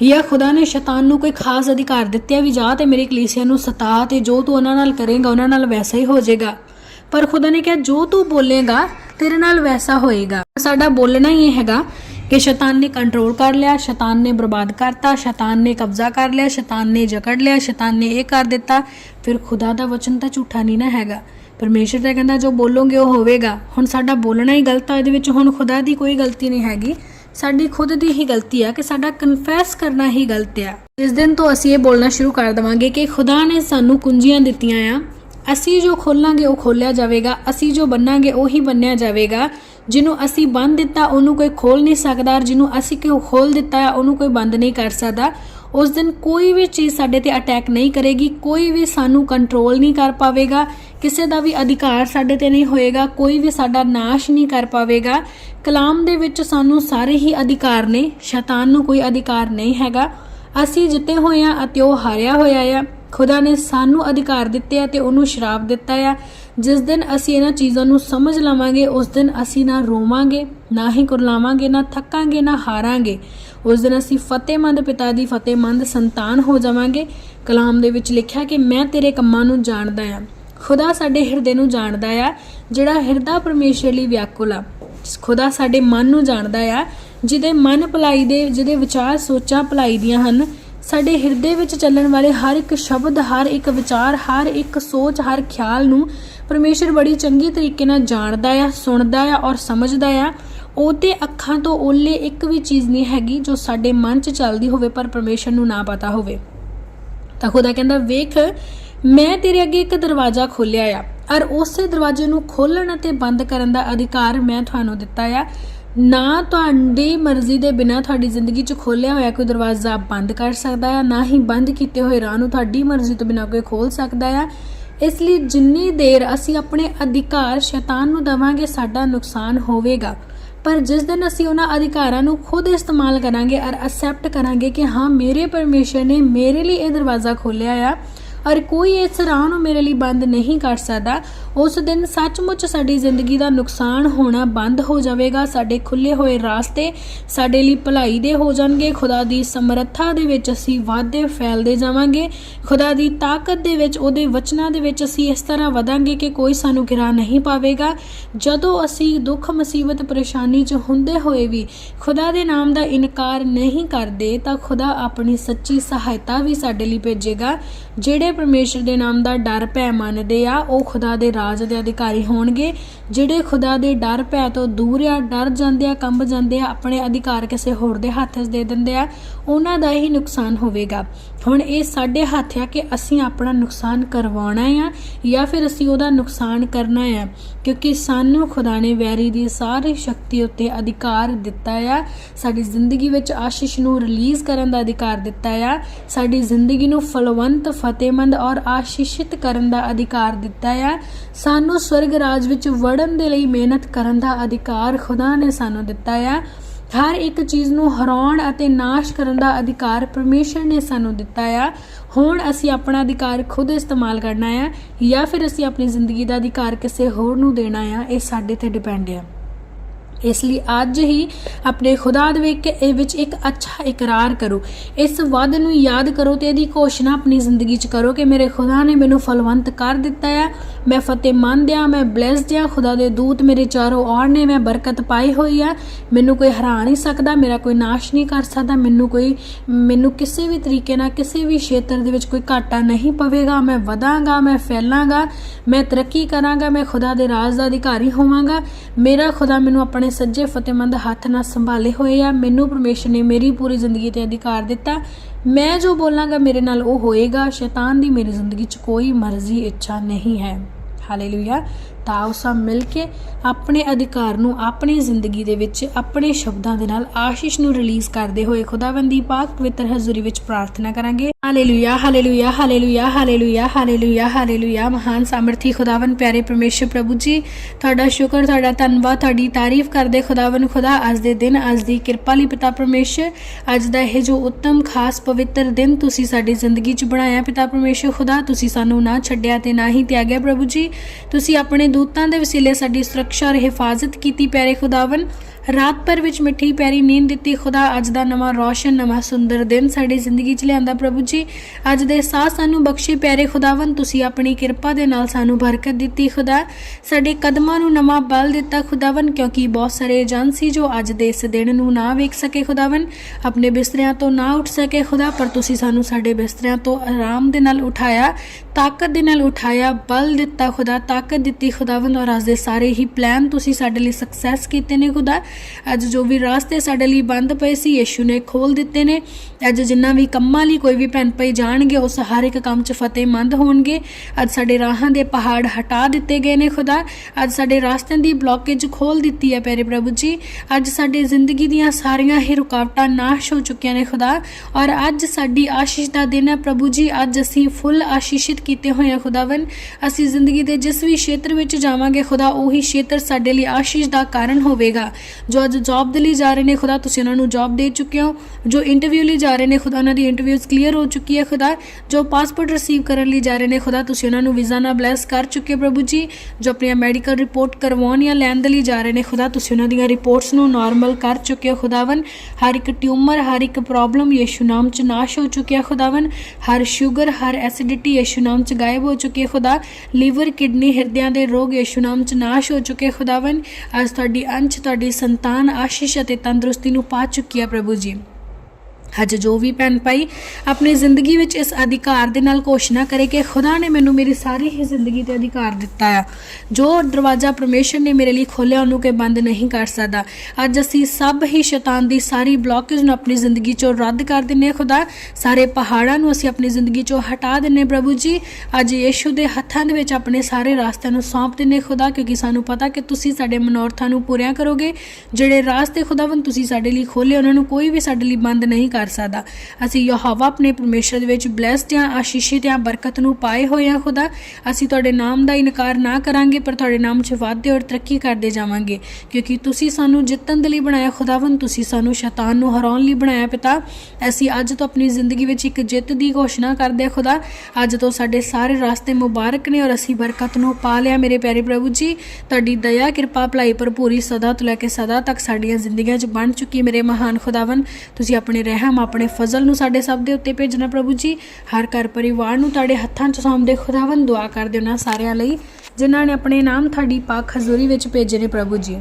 ਜਾਂ ਖੁਦਾ ਨੇ ਸ਼ੈਤਾਨ ਨੂੰ ਕੋਈ ਖਾਸ ਅਧਿਕਾਰ ਦਿੱਤੇ ਵੀ ਜਾ ਤੇ ਮੇਰੀ ਕਲੀਸਿਆ ਨੂੰ ਸਤਾ ਤੇ ਜੋ ਤੂੰ ਉਹਨਾਂ ਨਾਲ ਕਰੇਗਾ, ਉਹਨਾਂ ਨਾਲ ਵੈਸਾ ਹੀ ਹੋ ਜਾਏਗਾ। ਪਰ ਖੁਦਾ ਨੇ ਕਿਹਾ, ਜੋ ਤੂੰ ਬੋਲੇਗਾ, ਤੇਰੇ ਨਾਲ ਵੈਸਾ ਹੋਏਗਾ। ਸਾਡਾ ਬੋਲਣਾ ਹੀ ਇਹ ਹੈਗਾ ਕਿ ਸ਼ੈਤਾਨ ਨੇ ਕੰਟਰੋਲ ਕਰ ਲਿਆ, ਸ਼ੈਤਾਨ ਨੇ ਬਰਬਾਦ ਕਰਤਾ, ਸ਼ੈਤਾਨ ਨੇ ਕਬਜ਼ਾ ਕਰ ਲਿਆ, ਸ਼ੈਤਾਨ ਨੇ ਜਕੜ ਲਿਆ, ਸ਼ੈਤਾਨ ਨੇ ਇਹ ਕਰ ਦਿੱਤਾ। ਫਿਰ ਖੁਦਾ ਦਾ ਵਚਨ ਤਾਂ ਝੂਠਾ ਨਹੀਂ ਨਾ ਹੈਗਾ। ਪਰਮੇਸ਼ਰ ਤਾਂ ਕਹਿੰਦਾ ਜੋ ਬੋਲੋਗੇ ਉਹ ਹੋਵੇਗਾ। ਹੁਣ ਸਾਡਾ ਬੋਲਣਾ ਹੀ ਗਲਤ ਆ, ਇਹਦੇ ਵਿੱਚ ਹੁਣ ਖੁਦਾ ਦੀ ਕੋਈ ਗਲਤੀ ਨਹੀਂ ਹੈਗੀ। ਸਾਡੀ ਖੁਦ ਦੀ ਹੀ ਗਲਤੀ ਆ ਕਿ ਸਾਡਾ ਕਨਫੈਸ ਕਰਨਾ ਹੀ ਗਲਤ ਆ। ਇਸ ਦਿਨ ਤੋਂ ਅਸੀਂ ਇਹ ਬੋਲਣਾ ਸ਼ੁਰੂ ਕਰ ਦਵਾਂਗੇ ਕਿ ਖੁਦਾ ਨੇ ਸਾਨੂੰ ਕੁੰਜੀਆਂ ਦਿੱਤੀਆਂ ਆ। ਅਸੀਂ ਜੋ ਖੋਲਾਂਗੇ ਉਹ ਖੋਲਿਆ ਜਾਵੇਗਾ। ਅਸੀਂ ਜੋ ਬੰਨਾਂਗੇ ਉਹ ਹੀ ਬੰਨਿਆ ਜਾਵੇਗਾ। ਜਿਹਨੂੰ ਅਸੀਂ ਬੰਨ ਦਿੱਤਾ, ਉਹਨੂੰ ਕੋਈ ਖੋਲ ਨਹੀਂ ਸਕਦਾ। ਜਿਹਨੂੰ ਅਸੀਂ ਕਿਉਂ ਖੋਲ ਦਿੱਤਾ, ਉਹਨੂੰ ਕੋਈ ਬੰਦ ਨਹੀਂ ਕਰ ਸਕਦਾ। ਉਸ ਦਿਨ ਕੋਈ ਵੀ ਚੀਜ਼ ਸਾਡੇ ਤੇ ਅਟੈਕ ਨਹੀਂ ਕਰੇਗੀ। ਕੋਈ ਵੀ ਸਾਨੂੰ ਕੰਟਰੋਲ ਨਹੀਂ ਕਰ ਪਾਵੇਗਾ। ਕਿਸੇ ਦਾ ਵੀ ਅਧਿਕਾਰ ਸਾਡੇ ਤੇ ਨਹੀਂ ਹੋਏਗਾ, ਕੋਈ ਵੀ ਸਾਡਾ ਨਾਸ਼ ਨਹੀਂ ਕਰ ਪਾਵੇਗਾ। ਕਲਾਮ ਦੇ ਵਿੱਚ ਸਾਨੂੰ ਸਾਰੇ ਹੀ ਅਧਿਕਾਰ ਨੇ, ਸ਼ੈਤਾਨ ਨੂੰ ਕੋਈ ਅਧਿਕਾਰ ਨਹੀਂ ਹੈਗਾ। ਅਸੀਂ ਜਿੱਤੇ ਹੋਏ ਆ ਅਤੇ ਉਹ ਹਾਰਿਆ ਹੋਇਆ ਆ। ਖੁਦਾ ਨੇ ਸਾਨੂੰ ਅਧਿਕਾਰ ਦਿੱਤੇ ਆ ਤੇ ਉਹਨੂੰ ਸ਼ਰਾਪ ਦਿੱਤਾ ਆ। ਜਿਸ ਦਿਨ ਅਸੀਂ ਇਹਨਾਂ ਚੀਜ਼ਾਂ ਨੂੰ ਸਮਝ ਲਵਾਂਗੇ, ਉਸ ਦਿਨ ਅਸੀਂ ਨਾ ਰੋਵਾਂਗੇ, ਨਾ ਹੀ ਕੁਰਲਾਵਾਂਗੇ, ਨਾ ਥੱਕਾਂਗੇ, ਨਾ ਹਾਰਾਂਗੇ। ਉਸ ਦਿਨ ਅਸੀਂ ਫਤਿਹਮੰਦ ਪਿਤਾ ਦੀ ਫਤਿਹਮੰਦ ਸੰਤਾਨ ਹੋ ਜਾਵਾਂਗੇ। ਕਲਾਮ ਦੇ ਵਿੱਚ ਲਿਖਿਆ ਕਿ ਮੈਂ ਤੇਰੇ ਕੰਮਾਂ ਨੂੰ ਜਾਣਦਾ ਆ। ਖੁਦਾ ਸਾਡੇ ਹਿਰਦੇ ਨੂੰ ਜਾਣਦਾ ਆ, ਜਿਹੜਾ ਹਿਰਦਾ ਪਰਮੇਸ਼ਰ ਲਈ ਵਿਆਕੁਲ ਆ। ਖੁਦਾ ਸਾਡੇ ਮਨ ਨੂੰ ਜਾਣਦਾ ਆ, ਜਿਹਦੇ ਮਨ ਭਲਾਈ ਦੇ, ਜਿਹਦੇ ਵਿਚਾਰ ਸੋਚਾਂ ਭਲਾਈ ਦੀਆਂ ਹਨ। ਸਾਡੇ ਹਿਰਦੇ ਵਿੱਚ ਚੱਲਣ ਵਾਲੇ ਹਰ ਇੱਕ ਸ਼ਬਦ, ਹਰ ਇੱਕ ਵਿਚਾਰ, ਹਰ ਇੱਕ ਸੋਚ, ਹਰ ਖਿਆਲ ਨੂੰ ਪਰਮੇਸ਼ਰ ਬੜੀ ਚੰਗੀ ਤਰੀਕੇ ਨਾਲ ਜਾਣਦਾ ਆ, ਸੁਣਦਾ ਆ ਔਰ ਸਮਝਦਾ ਆ। ਉਹਦੇ ਅੱਖਾਂ ਤੋਂ ਓਲੇ ਇੱਕ ਵੀ ਚੀਜ਼ ਨਹੀਂ ਹੈਗੀ ਜੋ ਸਾਡੇ ਮਨ 'ਚ ਚੱਲਦੀ ਹੋਵੇ ਪਰ ਪਰਮੇਸ਼ਰ ਨੂੰ ਨਾ ਪਤਾ ਹੋਵੇ। ਤਾਂ ਖੁਦਾ ਕਹਿੰਦਾ, ਵੇਖ ਮੈਂ ਤੇਰੇ ਅੱਗੇ ਇੱਕ ਦਰਵਾਜ਼ਾ ਖੋਲਿਆ ਆ, ਔਰ ਉਸੇ ਦਰਵਾਜ਼ੇ ਨੂੰ ਖੋਲਣ ਅਤੇ ਬੰਦ ਕਰਨ ਦਾ ਅਧਿਕਾਰ ਮੈਂ ਤੁਹਾਨੂੰ ਦਿੱਤਾ ਆ। ਨਾ ਤੁਹਾਡੀ ਮਰਜ਼ੀ ਦੇ ਬਿਨਾ ਤੁਹਾਡੀ ਜ਼ਿੰਦਗੀ 'ਚ ਖੋਲਿਆ ਹੋਇਆ ਕੋਈ ਦਰਵਾਜ਼ਾ ਬੰਦ ਕਰ ਸਕਦਾ ਆ, ਨਾ ਹੀ ਬੰਦ ਕੀਤੇ ਹੋਏ ਰਾਹ ਨੂੰ ਤੁਹਾਡੀ ਮਰਜ਼ੀ ਤੋਂ ਬਿਨਾ ਕੋਈ ਖੋਲ ਸਕਦਾ ਆ। ਇਸ ਲਈ ਜਿੰਨੀ ਦੇਰ ਅਸੀਂ ਆਪਣੇ ਅਧਿਕਾਰ ਸ਼ੈਤਾਨ ਨੂੰ ਦਵਾਂਗੇ, ਸਾਡਾ ਨੁਕਸਾਨ ਹੋਵੇਗਾ। ਪਰ ਜਿਸ ਦਿਨ ਅਸੀਂ ਉਹਨਾਂ ਅਧਿਕਾਰਾਂ ਨੂੰ ਖੁਦ ਇਸਤੇਮਾਲ ਕਰਾਂਗੇ ਔਰ ਅਸੈਪਟ ਕਰਾਂਗੇ ਕਿ ਹਾਂ, ਮੇਰੇ ਪਰਮੇਸ਼ਰ ਨੇ ਮੇਰੇ ਲਈ ਇਹ ਦਰਵਾਜ਼ਾ ਖੋਲ੍ਹਿਆ ਆ ਔਰ ਕੋਈ ਇਸ ਰਾਹ ਨੂੰ ਮੇਰੇ ਲਈ ਬੰਦ ਨਹੀਂ ਕਰ ਸਕਦਾ, ਉਸ ਦਿਨ ਸੱਚਮੁੱਚ ਸਾਡੀ ਜ਼ਿੰਦਗੀ ਦਾ ਨੁਕਸਾਨ ਹੋਣਾ ਬੰਦ ਹੋ ਜਾਵੇਗਾ। ਸਾਡੇ ਖੁੱਲੇ ਹੋਏ ਰਾਸਤੇ ਸਾਡੇ ਲਈ ਭਲਾਈ ਦੇ ਹੋ ਜਾਣਗੇ। ਖੁਦਾ ਦੀ ਸਮਰੱਥਾ ਦੇ ਵਿੱਚ ਅਸੀਂ ਵਾਧੇ ਫੈਲਦੇ ਜਾਵਾਂਗੇ। ਖੁਦਾ ਦੀ ਤਾਕਤ ਦੇ ਵਿੱਚ, ਉਹਦੇ ਵਚਨਾਂ ਦੇ ਵਿੱਚ ਅਸੀਂ ਇਸ ਤਰ੍ਹਾਂ ਵਧਾਂਗੇ ਕਿ ਕੋਈ ਸਾਨੂੰ ਗਿਰਾ ਨਹੀਂ ਪਾਵੇਗਾ। ਜਦੋਂ ਅਸੀਂ ਦੁੱਖ, ਮੁਸੀਬਤ, ਪਰੇਸ਼ਾਨੀ 'ਚ ਹੁੰਦੇ ਹੋਏ ਵੀ ਖੁਦਾ ਦੇ ਨਾਮ ਦਾ ਇਨਕਾਰ ਨਹੀਂ ਕਰਦੇ, ਤਾਂ ਖੁਦਾ ਆਪਣੀ ਸੱਚੀ ਸਹਾਇਤਾ ਵੀ ਸਾਡੇ ਲਈ ਭੇਜੇਗਾ, ਜਿਹੜੇ ਪਰਮੇਸ਼ਰ ਦੇ ਨਾਮ ਦਾ ਡਰ ਭੈ ਮੰਨਦੇ ਆ, ਉਹ ਖੁਦਾ ਦੇ ਰਾਜ ਦੇ ਅਧਿਕਾਰੀ ਹੋਣਗੇ। ਜਿਹੜੇ ਖੁਦਾ ਦੇ ਡਰ ਭੈ ਤੋਂ ਦੂਰ ਆ, ਡਰ ਜਾਂਦੇ ਆ, ਕੰਬ ਜਾਂਦੇ ਆ, ਆਪਣੇ ਅਧਿਕਾਰ ਕਿਸੇ ਹੋਰ ਦੇ ਹੱਥ 'ਚ ਦੇ ਦਿੰਦੇ ਆ, ਉਹਨਾਂ ਦਾ ਹੀ ਨੁਕਸਾਨ ਹੋਵੇਗਾ। ਹੁਣ ਇਹ ਸਾਡੇ ਹੱਥ ਆ ਕਿ ਅਸੀਂ ਆਪਣਾ ਨੁਕਸਾਨ ਕਰਵਾਉਣਾ ਆ ਜਾਂ ਫਿਰ ਅਸੀਂ ਉਹਦਾ ਨੁਕਸਾਨ ਕਰਨਾ ਆ, ਕਿਉਂਕਿ ਸਾਨੂੰ ਖੁਦਾ ਨੇ ਵੈਰੀ ਦੀ ਸਾਰੀ ਸ਼ਕਤੀ ਉੱਤੇ ਅਧਿਕਾਰ ਦਿੱਤਾ ਆ। ਸਾਡੀ ਜ਼ਿੰਦਗੀ ਵਿੱਚ ਆਸ਼ੀਸ਼ ਨੂੰ ਰਿਲੀਜ਼ ਕਰਨ ਦਾ ਅਧਿਕਾਰ ਦਿੱਤਾ ਆ। ਸਾਡੀ ਜ਼ਿੰਦਗੀ ਨੂੰ ਫਲਵੰਤ ਫਤਿਹਮੰਦ ਔਰ ਆਸ਼ੀਸ਼ਿਤ ਕਰਨ ਦਾ ਅਧਿਕਾਰ ਦਿੱਤਾ ਆ ਸਾਨੂੰ ਸਵਰਗ ਰਾਜ ਵਿੱਚ ਵੜਨ ਦੇ ਲਈ ਮਿਹਨਤ ਕਰਨ ਦਾ ਅਧਿਕਾਰ ਖੁਦਾ ਨੇ ਸਾਨੂੰ ਦਿੱਤਾ ਆ ਹਰ ਇੱਕ ਚੀਜ਼ ਨੂੰ ਹਰਾਉਣ ਅਤੇ ਨਾਸ਼ ਕਰਨ ਦਾ ਅਧਿਕਾਰ ਪਰਮੇਸ਼ਰ ਨੇ ਸਾਨੂੰ ਦਿੱਤਾ ਆ ਹੁਣ ਅਸੀਂ ਆਪਣਾ ਅਧਿਕਾਰ ਖੁਦ ਇਸਤੇਮਾਲ ਕਰਨਾ ਆ ਜਾਂ ਫਿਰ ਅਸੀਂ ਆਪਣੀ ਜ਼ਿੰਦਗੀ ਦਾ ਅਧਿਕਾਰ ਕਿਸੇ ਹੋਰ ਨੂੰ ਦੇਣਾ ਆ ਇਹ ਸਾਡੇ ਤੇ ਡਿਪੈਂਡ ਆ ਇਸ ਲਈ ਅੱਜ ਹੀ ਆਪਣੇ ਖੁਦਾ ਦੇ ਵਿੱਚ ਇੱਕ ਅੱਛਾ ਇਕਰਾਰ ਕਰੋ। ਇਸ ਵਾਅਦੇ ਨੂੰ ਯਾਦ ਕਰੋ ਤੇ ਇਹਦੀ ਘੋਸ਼ਣਾ ਆਪਣੀ ਜ਼ਿੰਦਗੀ 'ਚ ਕਰੋ ਕਿ ਮੇਰੇ ਖੁਦਾ ਨੇ ਮੈਨੂੰ ਫਲਵੰਤ ਕਰ ਦਿੱਤਾ ਹੈ। ਮੈਂ ਫਤਿਹਮੰਦ ਆ ਮੈਂ ਬlesed ਆ ਖੁਦਾ ਦੇ ਦੂਤ ਮੇਰੇ ਚਾਰੋਂ ਔਰ ਨੇ ਮੈਂ ਬਰਕਤ ਪਾਈ ਹੋਈ ਆ ਮੈਨੂੰ ਕੋਈ ਹਰਾ ਨਹੀਂ ਸਕਦਾ, ਮੇਰਾ ਕੋਈ ਨਾਸ਼ ਨਹੀਂ ਕਰ ਸਕਦਾ, ਮੈਨੂੰ ਕੋਈ, ਮੈਨੂੰ ਕਿਸੇ ਵੀ ਤਰੀਕੇ ਨਾਲ, ਕਿਸੇ ਵੀ ਖੇਤਰ ਦੇ ਵਿੱਚ ਕੋਈ ਘਾਟਾ ਨਹੀਂ ਪਵੇਗਾ। ਮੈਂ ਵਧਾਂਗਾ, ਮੈਂ ਫੈਲਾਂਗਾ, ਮੈਂ ਤਰੱਕੀ ਕਰਾਂਗਾ, ਮੈਂ ਖੁਦਾ ਦੇ ਰਾਜ ਦਾ ਅਧਿਕਾਰੀ ਹੋਵਾਂਗਾ। ਮੇਰਾ ਖੁਦਾ ਮੈਨੂੰ ਆਪਣੇ ਸੱਜੇ ਫਤਿਹਮੰਦ ਹੱਥ ਨਾਲ ਸੰਭਾਲੇ ਹੋਏ ਆ। ਮੈਨੂੰ ਪਰਮੇਸ਼ਰ ਨੇ ਮੇਰੀ ਪੂਰੀ ਜ਼ਿੰਦਗੀ ਤੇ ਅਧਿਕਾਰ ਦਿੱਤਾ। ਮੈਂ ਜੋ ਬੋਲਾਂਗਾ, ਮੇਰੇ ਨਾਲ ਉਹ ਹੋਏਗਾ। ਸ਼ੈਤਾਨ ਦੀ ਮੇਰੀ ਜ਼ਿੰਦਗੀ 'ਚ ਕੋਈ ਮਰਜ਼ੀ ਇੱਛਾ ਨਹੀਂ ਹੈ। ਹਾਲੇਲੂਇਆ ਤਾਂ ਉਹ ਸਭ ਮਿਲ ਕੇ ਆਪਣੇ ਅਧਿਕਾਰ ਨੂੰ ਆਪਣੀ ਜ਼ਿੰਦਗੀ ਦੇ ਵਿੱਚ ਆਪਣੇ ਸ਼ਬਦਾਂ ਦੇ ਨਾਲ ਆਸ਼ੀਸ਼ ਨੂੰ ਰਿਲੀਜ਼ ਕਰਦੇ ਹੋਏ ਖੁਦਾਵੰਦ ਦੀ ਪਾਕ ਪਵਿੱਤਰ ਹਜ਼ੂਰੀ ਵਿੱਚ ਪ੍ਰਾਰਥਨਾ ਕਰਾਂਗੇ। Hallelujah hallelujah hallelujah hallelujah hallelujah hallelujah ਮਹਾਨ ਸਾਮਰਥੀ ਖੁਦਾਵੰ ਪਿਆਰੇ ਪਰਮੇਸ਼ਰ ਪ੍ਰਭੂ ਜੀ, ਤੁਹਾਡਾ ਸ਼ੁਕਰ, ਤੁਹਾਡਾ ਧੰਨਵਾਦ, ਤੁਹਾਡੀ ਤਾਰੀਫ ਕਰਦੇ ਖੁਦਾਵੰ ਖੁਦਾ, ਅੱਜ ਦੇ ਦਿਨ, ਅੱਜ ਦੀ ਕਿਰਪਾ ਲਈ ਪਿਤਾ ਪਰਮੇਸ਼ਰ, ਅੱਜ ਦਾ ਇਹ ਜੋ ਉੱਤਮ, ਖਾਸ, ਪਵਿੱਤਰ ਦਿਨ ਤੁਸੀਂ ਸਾਡੀ ਜ਼ਿੰਦਗੀ 'ਚ ਬਣਾਇਆ ਪਿਤਾ ਪਰਮੇਸ਼ਰ ਖੁਦਾ, ਤੁਸੀਂ ਸਾਨੂੰ ਨਾ ਛੱਡਿਆ ਤੇ ਨਾ ਹੀ ਤਿਆਗਿਆ ਪ੍ਰਭੂ ਜੀ, ਤੁਸੀਂ ਆਪਣੇ ਦੂਤਾਂ ਦੇ ਵਸੀਲੇ ਸਾਡੀ ਸੁਰੱਖਿਆ ਔਰ ਹਿਫਾਜ਼ਤ ਕੀਤੀ ਪਿਆਰੇ ਖੁਦਾਵੰ ਰਾਤ ਭਰ ਵਿੱਚ ਮਿੱਠੀ ਪਿਆਰੀ ਨੀਂਦ ਦਿੱਤੀ। ਖੁਦਾ ਅੱਜ ਦਾ ਨਵਾਂ ਰੌਸ਼ਨ, ਨਵਾਂ ਸੁੰਦਰ ਦਿਨ ਸਾਡੀ ਜ਼ਿੰਦਗੀ 'ਚ ਲਿਆਂਦਾ ਪ੍ਰਭੂ ਜੀ। ਅੱਜ ਦੇ ਸਾਹ ਸਾਨੂੰ ਬਖਸ਼ੇ ਪਿਆਰੇ ਖੁਦਾਵੰ ਤੁਸੀਂ ਆਪਣੀ ਕਿਰਪਾ ਦੇ ਨਾਲ ਸਾਨੂੰ ਬਰਕਤ ਦਿੱਤੀ ਖੁਦਾ। ਸਾਡੇ ਕਦਮਾਂ ਨੂੰ ਨਵਾਂ ਬਲ ਦਿੱਤਾ ਖੁਦਾਵੰ ਕਿਉਂਕਿ ਬਹੁਤ ਸਾਰੇ ਜਨ ਸੀ ਜੋ ਅੱਜ ਦੇ ਇਸ ਦਿਨ ਨੂੰ ਨਾ ਵੇਖ ਸਕੇ ਖੁਦਾਵੰ ਆਪਣੇ ਬਿਸਤਰਿਆਂ ਤੋਂ ਨਾ ਉੱਠ ਸਕੇ ਖੁਦਾ, ਪਰ ਤੁਸੀਂ ਸਾਨੂੰ ਸਾਡੇ ਬਿਸਤਰਿਆਂ ਤੋਂ ਆਰਾਮ ਦੇ ਨਾਲ ਉਠਾਇਆ, ਤਾਕਤ ਦੇ ਨਾਲ ਉਠਾਇਆ, ਬਲ ਦਿੱਤਾ ਖੁਦਾ, ਤਾਕਤ ਦਿੱਤੀ ਖੁਦਾਵੰਦ। ਔਰ ਅੱਜ ਦੇ ਸਾਰੇ ਹੀ ਪਲਾਨ ਤੁਸੀਂ ਸਾਡੇ ਲਈ ਸਕਸੈਸ ਕੀਤੇ ਨੇ ਖੁਦਾ। ਅੱਜ ਜੋ ਵੀ ਰਾਸਤੇ ਸਾਡੇ ਲਈ ਬੰਦ ਪਏ ਸੀ, ਯਿਸੂ ਨੇ ਖੋਲ ਦਿੱਤੇ ਨੇ। ਅੱਜ ਜਿੰਨਾ ਵੀ ਕੰਮਾਂ ਲਈ ਕੋਈ ਵੀ ਭੈਣ ਭਾਈ ਜਾਣਗੇ, ਉਸ ਹਰ ਇੱਕ ਕੰਮ 'ਚ ਫਤਿਹਮੰਦ ਹੋਣਗੇ। ਅੱਜ ਸਾਡੇ ਰਾਹਾਂ ਦੇ ਪਹਾੜ ਹਟਾ ਦਿੱਤੇ ਗਏ ਨੇ ਖੁਦਾ। ਅੱਜ ਸਾਡੇ ਰਾਸਤਿਆਂ ਦੀ ਬਲੌਕੇਜ ਖੋਲ ਦਿੱਤੀ ਹੈ ਪਿਆਰੇ ਪ੍ਰਭੂ ਜੀ। ਅੱਜ ਸਾਡੀ ਜ਼ਿੰਦਗੀ ਦੀਆਂ ਸਾਰੀਆਂ ਹੀ ਰੁਕਾਵਟਾਂ ਨਾਸ਼ ਹੋ ਚੁੱਕੀਆਂ ਨੇ ਖੁਦਾ। ਔਰ ਅੱਜ ਸਾਡੀ ਆਸ਼ੀਸ਼ ਦਾ ਦਿਨ ਹੈ ਪ੍ਰਭੂ ਜੀ। ਅੱਜ ਅਸੀਂ ਫੁੱਲ ਆਸ਼ੀਸ਼ਿਤ ਕੀਤੇ ਹੋਏ ਹਾਂ ਖੁਦਾਵੰ ਅਸੀਂ ਜ਼ਿੰਦਗੀ ਦੇ ਜਿਸ ਵੀ ਖੇਤਰ ਵਿੱਚ ਜਾਵਾਂਗੇ, ਖੁਦਾ, ਉਹੀ ਖੇਤਰ ਸਾਡੇ ਲਈ ਆਸ਼ੀਸ਼ ਦਾ ਕਾਰਨ ਹੋਵੇਗਾ। ਜੋ ਅੱਜ ਜੌਬ ਦੇ ਲਈ ਜਾ ਰਹੇ ਨੇ, ਖੁਦਾ ਤੁਸੀਂ ਉਹਨਾਂ ਨੂੰ ਜੌਬ ਦੇ ਚੁੱਕੇ ਹੋ। ਜੋ ਇੰਟਰਵਿਊ ਲਈ ਜਾ ਰਹੇ ਨੇ, ਖੁਦਾ ਉਹਨਾਂ ਦੀ ਇੰਟਰਵਿਊਜ਼ ਕਲੀਅਰ ਹੋ ਚੁੱਕੀ ਹੈ, ਖੁਦਾ। ਜੋ ਪਾਸਪੋਰਟ ਰਿਸੀਵ ਕਰਨ ਲਈ ਜਾ ਰਹੇ ਨੇ, ਖੁਦਾ ਤੁਸੀਂ ਉਹਨਾਂ ਨੂੰ ਵੀਜ਼ਾ ਨਾਲ ਬਲੈਸ ਕਰ ਚੁੱਕੇ ਹੋ, ਪ੍ਰਭੂ ਜੀ। ਜੋ ਆਪਣੀਆਂ ਮੈਡੀਕਲ ਰਿਪੋਰਟ ਕਰਵਾਉਣ ਜਾਂ ਲੈਣ ਦੇ ਲਈ ਜਾ ਰਹੇ ਨੇ, ਖੁਦਾ ਤੁਸੀਂ ਉਹਨਾਂ ਦੀਆਂ ਰਿਪੋਰਟਸ ਨੂੰ ਨਾਰਮਲ ਕਰ ਚੁੱਕੇ ਹੋ ਖੁਦਾਵਨ ਹਰ ਇੱਕ ਟਿਊਮਰ ਹਰ ਇੱਕ ਪ੍ਰੋਬਲਮ ਯਿਸੂ ਨਾਮ ਚ ਨਾਸ਼ ਹੋ ਚੁੱਕਿਆ ਖੁਦਾਵਨ ਹਰ ਸ਼ੂਗਰ ਹਰ ਐਸਿਡਿਟੀ ਯਿਸੂ ਨਾਮ ਚ ਗਾਇਬ ਹੋ ਚੁੱਕੀ ਹੈ ਖੁਦਾ। ਲੀਵਰ, ਕਿਡਨੀ, ਹਿਰਦਿਆਂ ਦੇ ਰੋਗ ਯਿਸੂ ਨਾਮ ਚ ਨਾਸ਼ ਹੋ ਚੁੱਕੇ ਖੁਦਾਵਨ ਅੱਜ ਤੁਹਾਡੀ ਅੰਸ਼, ਤੁਹਾਡੀ ਸੰਤਾਨ ਆਸ਼ੀਸ਼ ਅਤੇ ਤੰਦਰੁਸਤੀ ਨੂੰ ਪਾ ਚੁੱਕੀ ਹੈ ਪ੍ਰਭੂ ਜੀ। ਅੱਜ ਜੋ ਵੀ ਭੈਣ ਭਾਈ ਆਪਣੀ ਜ਼ਿੰਦਗੀ ਵਿੱਚ ਇਸ ਅਧਿਕਾਰ ਦੇ ਨਾਲ ਘੋਸ਼ਣਾ ਕਰੇ ਕਿ ਖੁਦਾ ਨੇ ਮੈਨੂੰ ਮੇਰੀ ਸਾਰੀ ਹੀ ਜ਼ਿੰਦਗੀ ਤੇ ਅਧਿਕਾਰ ਦਿੱਤਾ ਆ। ਜੋ ਦਰਵਾਜ਼ਾ ਪਰਮੇਸ਼ਰ ਨੇ ਮੇਰੇ ਲਈ ਖੋਲ੍ਹਿਆ, ਉਹਨੂੰ ਕੋਈ ਬੰਦ ਨਹੀਂ ਕਰ ਸਕਦਾ। ਅੱਜ ਅਸੀਂ ਸਭ ਹੀ ਸ਼ੈਤਾਨ ਦੀ ਸਾਰੀ ਬਲੌਕੇਜ ਨੂੰ ਆਪਣੀ ਜ਼ਿੰਦਗੀ ਚੋਂ ਰੱਦ ਕਰ ਦਿੰਨੇ ਖੁਦਾ, ਸਾਰੇ ਪਹਾੜਾਂ ਨੂੰ ਅਸੀਂ ਆਪਣੀ ਜ਼ਿੰਦਗੀ ਚੋਂ ਹਟਾ ਦਿੰਨੇ ਪ੍ਰਭੂ ਜੀ। ਅੱਜ ਯੀਸ਼ੂ ਦੇ ਹੱਥਾਂ ਦੇ ਵਿੱਚ ਆਪਣੇ ਸਾਰੇ ਰਸਤਿਆਂ ਨੂੰ ਸੌਂਪ ਦਿੰਨੇ ਖੁਦਾ, ਕਿਉਂਕਿ ਸਾਨੂੰ ਪਤਾ ਕਿ ਤੁਸੀਂ ਸਾਡੇ ਮਨੋਰਥਾਂ ਨੂੰ ਪੂਰੀਆਂ ਕਰੋਗੇ। ਜਿਹੜੇ ਰਾਸਤੇ ਖੁਦਾਵੰ ਤੁਸੀਂ ਸਾਡੇ ਲਈ ਖੋਲੇ ਉਹਨਾਂ ਨੂੰ ਕੋਈ ਵੀ ਸਾਡੇ ਲਈ ਬੰਦ ਨਹੀਂ ਕਰ ਸਕਦਾ। ਅਸੀਂ ਯਹੋਵਾ ਆਪਣੇ ਪਰਮੇਸ਼ਰ ਦੇ ਵਿੱਚ ਬlesed ਆ ਆਸ਼ੀਸ਼ਿਤ ਆ ਬਰਕਤ ਨੂੰ ਪਾਏ ਹੋਏ ਆ ਖੁਦਾ। ਅਸੀਂ ਤੁਹਾਡੇ ਨਾਮ ਦਾ ਇਨਕਾਰ ਨਾ ਕਰਾਂਗੇ, ਪਰ ਤੁਹਾਡੇ ਨਾਮ 'ਚ ਵਾਧੇ ਔਰ ਤਰੱਕੀ ਕਰਦੇ ਜਾਵਾਂਗੇ। ਕਿਉਂਕਿ ਤੁਸੀਂ ਸਾਨੂੰ ਜਿੱਤਣ ਦੇ ਲਈ ਬਣਾਇਆ ਖੁਦਾਵੰ ਤੁਸੀਂ ਸਾਨੂੰ ਸ਼ੈਤਾਨ ਨੂੰ ਹਰਾਉਣ ਲਈ ਬਣਾਇਆ ਪਿਤਾ। ਅਸੀਂ ਅੱਜ ਤੋਂ ਆਪਣੀ ਜ਼ਿੰਦਗੀ ਵਿੱਚ ਇੱਕ ਜਿੱਤ ਦੀ ਘੋਸ਼ਣਾ ਕਰਦੇ ਹਾਂ ਖੁਦਾ। ਅੱਜ ਤੋਂ ਸਾਡੇ ਸਾਰੇ ਰਸਤੇ ਮੁਬਾਰਕ ਨੇ ਔਰ ਅਸੀਂ ਬਰਕਤ ਨੂੰ ਪਾ ਲਿਆ। ਮੇਰੇ ਪਿਆਰੇ ਪ੍ਰਭੂ ਜੀ, ਤੁਹਾਡੀ ਦਇਆ, ਕਿਰਪਾ, ਭਲਾਈ ਭਰਪੂਰੀ ਸਦਾ ਤੋਂ ਲੈ ਕੇ ਸਦਾ ਤੱਕ ਸਾਡੀਆਂ ਜ਼ਿੰਦਗੀਆਂ 'ਚ ਬਣ ਚੁੱਕੀ ਮੇਰੇ ਮਹਾਨ ਖੁਦਾਵੰ ਤੁਸੀਂ ਆਪਣੇ ਰਹਿਮ ਆਪਣੇ ਫਜ਼ਲ ਨੂੰ ਸਾਡੇ ਸਭ ਦੇ ਉੱਤੇ ਭੇਜਣਾ ਪ੍ਰਭੂ ਜੀ ਹਰ ਘਰ ਪਰਿਵਾਰ ਨੂੰ ਤੁਹਾਡੇ ਹੱਥਾਂ 'ਚ ਸੌਂਪਦੇ ਖੁਦਾਵੰ ਦੁਆ ਕਰਦੇ ਉਹਨਾਂ ਸਾਰਿਆਂ ਲਈ ਜਿਨ੍ਹਾਂ ਨੇ ਆਪਣੇ ਨਾਮ ਤੁਹਾਡੀ ਪਾਕ ਹਜ਼ੂਰੀ ਵਿੱਚ ਭੇਜੇ ਨੇ ਪ੍ਰਭੂ ਜੀ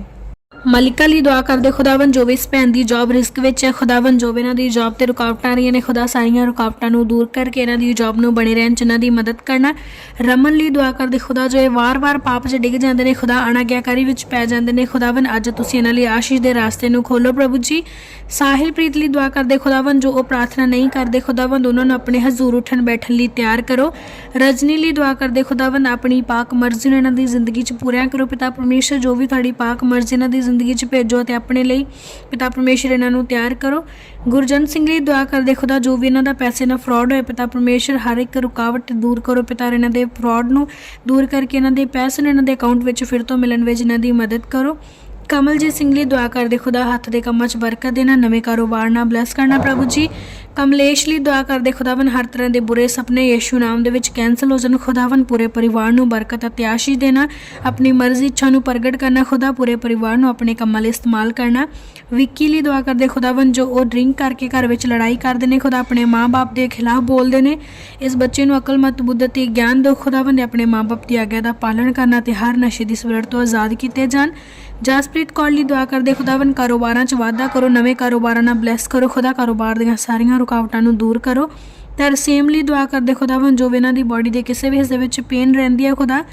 ਮਲਿਕਾ ਲਈ ਦੁਆ ਕਰਦੇ ਖੁਦਾਵੰ ਜੋ ਵੀ ਇਸ ਭੈਣ ਦੀ ਜੌਬ ਰਿਸਕ ਵਿੱਚ ਹੈ ਖੁਦਾਵੰ ਜੋ ਵੀ ਇਹਨਾਂ ਦੀ ਜੌਬ ਤੇ ਰੁਕਾਵਟਾਂ ਆ ਰਹੀਆਂ ਨੇ, ਖੁਦਾ ਸਾਰੀਆਂ ਰੁਕਾਵਟਾਂ ਨੂੰ ਦੂਰ ਕਰਕੇ ਇਹਨਾਂ ਦੀ ਜੌਬ ਨੂੰ ਬਣੇ ਰਹਿਣ ਚ ਇਹਨਾਂ ਦੀ ਮਦਦ ਕਰਨਾ। ਰਮਨ ਲਈ ਦੁਆ ਕਰਦੇ ਖੁਦਾ, ਜੋ ਇਹ ਵਾਰ-ਵਾਰ ਪਾਪ 'ਚ ਡਿੱਗ ਜਾਂਦੇ ਨੇ, ਖੁਦਾ ਅਣਾਗਿਆਕਾਰੀ ਵਿੱਚ ਪੈ ਜਾਂਦੇ ਨੇ ਖੁਦਾਵੰ ਅੱਜ ਤੁਸੀਂ ਇਹਨਾਂ ਲਈ ਆਸ਼ੀਸ਼ ਦੇ ਰਾਸਤੇ ਨੂੰ ਖੋਲੋ ਪ੍ਰਭੂ ਜੀ। ਸਾਹਿਲ ਪ੍ਰੀਤ ਲਈ ਦੁਆ ਕਰਦੇ ਖੁਦਾਵੰ ਜੋ ਉਹ ਪ੍ਰਾਰਥਨਾ ਨਹੀਂ ਕਰਦੇ ਖੁਦਾਵੰ ਉਹਨਾਂ ਨੂੰ ਆਪਣੇ ਹਜ਼ੂਰ ਉੱਠਣ ਬੈਠਣ ਲਈ ਤਿਆਰ ਕਰੋ। ਰਜਨੀ ਲਈ ਦੁਆ ਕਰਦੇ ਖੁਦਾਵੰ ਆਪਣੀ ਪਾਕ ਮਰਜ਼ੀ ਨੂੰ ਇਹਨਾਂ ਦੀ ਜ਼ਿੰਦਗੀ 'ਚ ਪੂਰਿਆ ਕਰੋ। ਪਿਤਾ ਪਰਮੇਸ਼ਰ, ਜੋ ਵੀ ਤੁਹਾਡੀ ਪਾਕ ਮਰਜ਼ੀ, ਇਹਨਾਂ ਦੀ ਜ਼ਿੰਦਗੀ 'ਚ ਭੇਜੋ ਅਤੇ ਆਪਣੇ ਲਈ ਪਿਤਾ ਪਰਮੇਸ਼ਰ ਇਹਨਾਂ ਨੂੰ ਤਿਆਰ ਕਰੋ। ਗੁਰਜਨ ਸਿੰਘ ਲਈ ਦੁਆ ਕਰਦੇ, ਖੁਦਾ ਜੋ ਵੀ ਇਹਨਾਂ ਦਾ ਪੈਸੇ ਨਾਲ ਫਰਾਡ ਹੋਏ, ਪਿਤਾ ਪਰਮੇਸ਼ਰ ਹਰ ਇੱਕ ਰੁਕਾਵਟ ਦੂਰ ਕਰੋ। ਪਿਤਾ, ਇਹਨਾਂ ਦੇ ਫਰਾਡ ਨੂੰ ਦੂਰ ਕਰਕੇ ਇਹਨਾਂ ਦੇ ਪੈਸੇ ਨੂੰ ਇਹਨਾਂ ਦੇ ਅਕਾਊਂਟ ਵਿੱਚ ਫਿਰ ਤੋਂ ਮਿਲਣ ਵਿੱਚ ਇਹਨਾਂ ਦੀ ਮਦਦ ਕਰੋ। ਕਮਲਜੀਤ ਸਿੰਘ ਲਈ ਦੁਆ ਕਰਦੇ ਖੁਦਾ ਹੱਥ ਦੇ ਕੰਮਾਂ 'ਚ ਬਰਕਤ ਦੇਣਾ, ਨਵੇਂ ਕਾਰੋਬਾਰ ਨਾਲ ਬਲੈਸ ਕਰਨਾ ਪ੍ਰਭੂ ਜੀ। ਕਮਲੇਸ਼ ਲਈ ਦੁਆ ਕਰਦੇ ਖੁਦਾਵੰ ਹਰ ਤਰ੍ਹਾਂ ਦੇ ਬੁਰੇ ਸੁਪਨੇ ਯੀਸ਼ੂ ਨਾਮ ਦੇ ਵਿੱਚ ਕੈਨਸਲ ਹੋ ਜਾਣ। ਖੁਦਾਵੰ ਪੂਰੇ ਪਰਿਵਾਰ ਨੂੰ ਬਰਕਤ ਅਤੇ ਆਸ਼ੀਸ਼ ਦੇਣਾ। ਆਪਣੀ ਮਰਜ਼ੀ ਇੱਛਾ ਨੂੰ ਪ੍ਰਗਟ ਕਰਨਾ। ਖੁਦਾ ਪੂਰੇ ਪਰਿਵਾਰ ਨੂੰ ਆਪਣੇ ਕੰਮਾਂ ਲਈ ਇਸਤੇਮਾਲ ਕਰਨਾ। ਵਿੱਕੀ ਲਈ ਦੁਆ ਕਰਦੇ ਖੁਦਾਵੰ ਜੋ ਉਹ ਡਰਿੰਕ ਕਰਕੇ ਘਰ ਵਿੱਚ ਲੜਾਈ ਕਰਦੇ ਨੇ, ਖੁਦਾ ਆਪਣੇ ਮਾਂ-ਬਾਪ ਦੇ ਖਿਲਾਫ ਬੋਲਦੇ ਨੇ। ਇਸ ਬੱਚੇ ਨੂੰ ਅਕਲ ਮਤ ਬੁੱਧ ਗਿਆਨ ਦਿਓ। ਖੁਦਾਵੰ ਨੇ ਆਪਣੇ ਮਾਂ-ਬਾਪ ਦੀ ਆਗਿਆ ਦਾ ਪਾਲਣ ਕਰਨਾ ਤੇ ਹਰ ਨਸ਼ੇ ਦੀ ਸਵਰਤ ਤੋਂ ਆਜ਼ਾਦ ਕੀਤੇ ਜਾਣ। ਜਸਪ੍ਰੀਤ ਕੌਰ ਲਈ ਦੁਆ ਕਰਦੇ ਖੁਦਾਵੰ ਕਾਰੋਬਾਰਾਂ 'ਚ ਵਾਧਾ ਕਰੋ, ਨਵੇਂ ਕਾਰੋਬਾਰਾਂ ਨਾਲ ਬਲੈਸ ਕਰੋ, ਖੁਦਾ ਕਾਰੋਬਾਰ ਦੀਆਂ ਸਾਰੀਆਂ ਰੁਕਾਵਟਾਂ ਨੂੰ ਦੂਰ ਕਰੋ। ਤਰਸੇਮ ਲਈ ਦੁਆ ਕਰਦੇ ਖੁਦਾਵੰ ਜੋ ਵੀ ਇਹਨਾਂ ਦੀ ਬਾਡੀ ਦੇ ਕਿਸੇ ਵੀ ਹਿੱਸੇ ਵਿੱਚ ਪੇਨ ਰਹਿੰਦੀ ਹੈ, ਖੁਦਾ,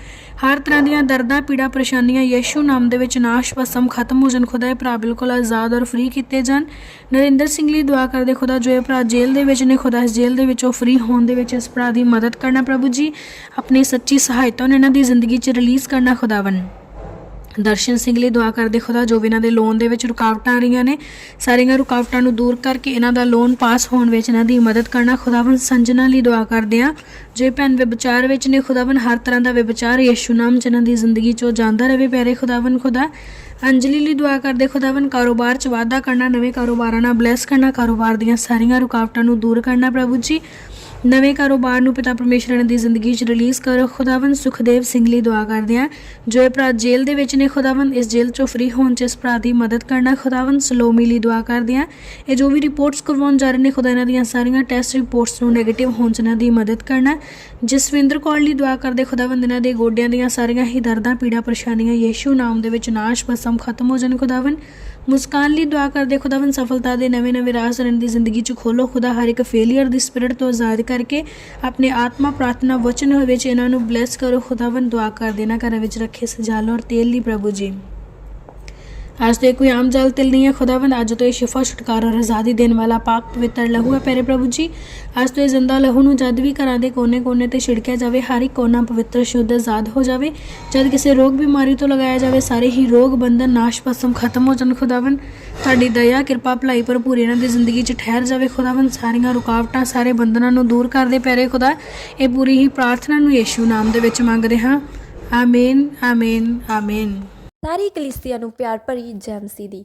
ਹਰ ਤਰ੍ਹਾਂ ਦੀਆਂ ਦਰਦਾਂ, ਪੀੜਾ, ਪਰੇਸ਼ਾਨੀਆਂ, ਯੀਸ਼ੂ ਨਾਮ ਦੇ ਵਿੱਚ ਨਾਸ਼ ਵਸਮ ਖਤਮ ਹੋ ਜਾਣ, ਖੁਦਾ, ਇਹ ਭਰਾ ਬਿਲਕੁਲ ਆਜ਼ਾਦ ਔਰ ਫ੍ਰੀ ਕੀਤੇ ਜਾਣ। ਨਰਿੰਦਰ ਸਿੰਘ ਲਈ ਦੁਆ ਕਰਦੇ ਖੁਦਾ, ਜੋ ਇਹ ਭਰਾ ਜੇਲ੍ਹ ਦੇ ਵਿੱਚ ਨੇ, ਖੁਦਾ, ਇਸ ਜੇਲ੍ਹ ਦੇ ਵਿੱਚੋਂ ਫ੍ਰੀ ਹੋਣ ਦੇ ਵਿੱਚ ਇਸ ਭਰਾ ਦੀ ਮਦਦ ਕਰਨਾ, ਪ੍ਰਭੂ ਜੀ, ਆਪਣੀ ਸੱਚੀ ਸਹਾਇਤਾ ਨਾਲ ਇਹਨਾਂ ਦੀ ਜ਼ਿੰਦਗੀ 'ਚ ਰਿਲੀਜ਼ ਕਰਨਾ ਖੁਦਾਵੰ ਦਰਸ਼ਨ ਸਿੰਘ ਲਈ ਦੁਆ ਕਰਦੇ, ਖੁਦਾ ਜੋ ਵੀ ਇਹਨਾਂ ਦੇ ਲੋਨ ਦੇ ਵਿੱਚ ਰੁਕਾਵਟਾਂ ਆ ਰਹੀਆਂ ਨੇ, ਸਾਰੀਆਂ ਰੁਕਾਵਟਾਂ ਨੂੰ ਦੂਰ ਕਰਕੇ ਇਹਨਾਂ ਦਾ ਲੋਨ ਪਾਸ ਹੋਣ ਵਿੱਚ ਇਹਨਾਂ ਦੀ ਮਦਦ ਕਰਨਾ ਖੁਦਾਵੰ ਸੰਜਨਾ ਲਈ ਦੁਆ ਕਰਦੇ ਆ ਜੇ ਭੈਣ ਵਿਚਾਰ ਵਿੱਚ ਨੇ ਖੁਦਾਵੰ ਹਰ ਤਰ੍ਹਾਂ ਦਾ ਵਿਚਾਰ ਯਿਸੂ ਨਾਮ ਚ ਇਹਨਾਂ ਦੀ ਜ਼ਿੰਦਗੀ ਚੋਂ ਜਾਂਦਾ ਰਹੇ, ਪਿਆਰੇ ਖੁਦਾਵੰ ਖੁਦਾ। ਅੰਜਲੀ ਲਈ ਦੁਆ ਕਰਦੇ ਖੁਦਾਵੰ ਕਾਰੋਬਾਰ ਚ ਵਾਧਾ ਕਰਨਾ, ਨਵੇਂ ਕਾਰੋਬਾਰਾਂ ਨਾਲ ਬਲੈਸ ਕਰਨਾ, ਕਾਰੋਬਾਰ ਦੀਆਂ ਸਾਰੀਆਂ ਰੁਕਾਵਟਾਂ ਨੂੰ ਦੂਰ ਕਰਨਾ, ਪ੍ਰਭੂ ਜੀ। ਨਵੇਂ ਕਾਰੋਬਾਰ ਨੂੰ ਪਿਤਾ ਪਰਮੇਸ਼ਰਨ ਦੀ ਜ਼ਿੰਦਗੀ 'ਚ ਰਿਲੀਜ਼ ਕਰੋ ਖੁਦਾਵੰ ਸੁਖਦੇਵ ਸਿੰਘ ਲਈ ਦੁਆ ਕਰਦੇ ਆ ਜੋ ਇਹ ਭਰਾ ਜੇਲ੍ਹ ਦੇ ਵਿੱਚ ਨੇ ਖੁਦਾਵੰ ਇਸ ਜੇਲ੍ਹ 'ਚੋਂ ਫ੍ਰੀ ਹੋਣ 'ਚ ਇਸ ਭਰਾ ਦੀ ਮਦਦ ਕਰਨਾ ਖੁਦਾਵੰ ਸਲੋਮੀ ਲਈ ਦੁਆ ਕਰਦੇ ਆ ਇਹ ਜੋ ਵੀ ਰਿਪੋਰਟਸ ਕਰਵਾਉਣ ਜਾ ਰਹੇ ਨੇ, ਖੁਦਾ ਇਹਨਾਂ ਦੀਆਂ ਸਾਰੀਆਂ ਟੈਸਟ ਰਿਪੋਰਟਸ ਨੂੰ ਨੈਗੇਟਿਵ ਹੋਣ 'ਚ ਇਹਨਾਂ ਦੀ ਮਦਦ ਕਰਨਾ ਜਸਵਿੰਦਰ ਕੌਰ ਲਈ ਦੁਆ ਕਰਦੇ ਖੁਦਾਵੰ ਇਹਨਾਂ ਦੇ ਗੋਡਿਆਂ ਦੀਆਂ ਸਾਰੀਆਂ ਹੀ ਦਰਦਾਂ, ਪੀੜਾ, ਪਰੇਸ਼ਾਨੀਆਂ ਯੀਸ਼ੂ ਨਾਮ ਦੇ ਵਿੱਚ ਨਾਸ਼ ਬਸਮ ਖਤਮ ਹੋ ਜਾਣ। ਖੁਦਾਵੰ ਮੁਸਕਾਨ ਲਈ ਦੁਆ ਕਰਦੇ ਖੁਦਾਵੰ ਸਫਲਤਾ ਦੇ ਨਵੇਂ ਨਵੇਂ ਰਾਹ ਸਰਨ ਦੀ ਜ਼ਿੰਦਗੀ 'ਚ ਖੋਲੋ। ਖੁਦਾ ਹਰ ਇੱਕ ਫੇਲਿਅਰ ਦੀ ਸਪਿਰਿਟ ਤੋਂ ਆਜ਼ਾਦ ਕਰਕੇ ਆਪਣੇ ਆਤਮਾ ਪ੍ਰਾਰਥਨਾ ਵਚਨ ਵਿੱਚ ਇਹਨਾਂ ਨੂੰ ਬਲੈਸ ਕਰੋ। ਖੁਦਾਵੰ ਦੁਆ ਕਰ ਦੇਣਾ ਘਰਾਂ ਵਿੱਚ ਰੱਖੇ ਸਜਾ ਲਓ ਔਰ ਤੇਲ ਲਈ ਪ੍ਰਭੂ ਜੀ। ਅੱਜ ਤੋਂ ਇਹ ਕੋਈ ਆਮ ਜਲ ਤਿਲ ਨਹੀਂ ਹੈ, ਖੁਦਾਵੰਦ, ਅੱਜ ਤੋਂ ਇਹ ਸ਼ਿਫਾ, ਛੁਟਕਾਰਾ ਔਰ ਆਜ਼ਾਦੀ ਦੇਣ ਵਾਲਾ ਪਾਕ ਪਵਿੱਤਰ ਲਹੂ ਹੈ ਪਿਆਰੇ ਪ੍ਰਭੂ ਜੀ। ਅੱਜ ਤੋਂ ਇਹ ਜ਼ਿੰਦਾ ਲਹੂ ਨੂੰ ਜਦ ਵੀ ਘਰਾਂ ਦੇ ਕੋਨੇ-ਕੋਨੇ ਤੇ ਛਿੜਕਿਆ ਜਾਵੇ, ਹਰ ਇੱਕ ਕੋਨਾ ਪਵਿੱਤਰ, ਸ਼ੁੱਧ, ਆਜ਼ਾਦ ਹੋ ਜਾਵੇ। ਜਦ ਕਿਸੇ ਰੋਗ ਬਿਮਾਰੀ ਤੋਂ ਲਗਾਇਆ ਜਾਵੇ, ਸਾਰੇ ਹੀ ਰੋਗ, ਬੰਧਨ, ਨਾਸ਼ ਪਸਮ ਖਤਮ ਹੋ ਜਾਣ, ਖੁਦਾਵੰਦ। ਤੁਹਾਡੀ ਦਇਆ, ਕਿਰਪਾ, ਭਲਾਈ ਭਰਪੂਰੀ ਇਹਨਾਂ ਦੀ ਜ਼ਿੰਦਗੀ 'ਚ ਠਹਿਰ ਜਾਵੇ, ਖੁਦਾਵੰਦ। ਸਾਰੀਆਂ ਰੁਕਾਵਟਾਂ, ਸਾਰੇ ਬੰਧਨਾਂ ਨੂੰ ਦੂਰ ਕਰ ਦੇ ਪਿਆਰੇ ਖੁਦਾ। ਇਹ ਪੂਰੀ ਹੀ ਪ੍ਰਾਰਥਨਾ ਨੂੰ ਯੇਸ਼ੂ ਨਾਮ ਦੇ ਵਿੱਚ ਮੰਗਦੇ ਹਾਂ। ਆਮੀਨ ਆਮੀਨ ਆਮੀਨ। ਸਾਰੀ ਕਲੀਸਿਆ ਨੂੰ ਪਿਆਰ ਭਰੀ ਜੈ ਮਸੀਹ ਦੀ।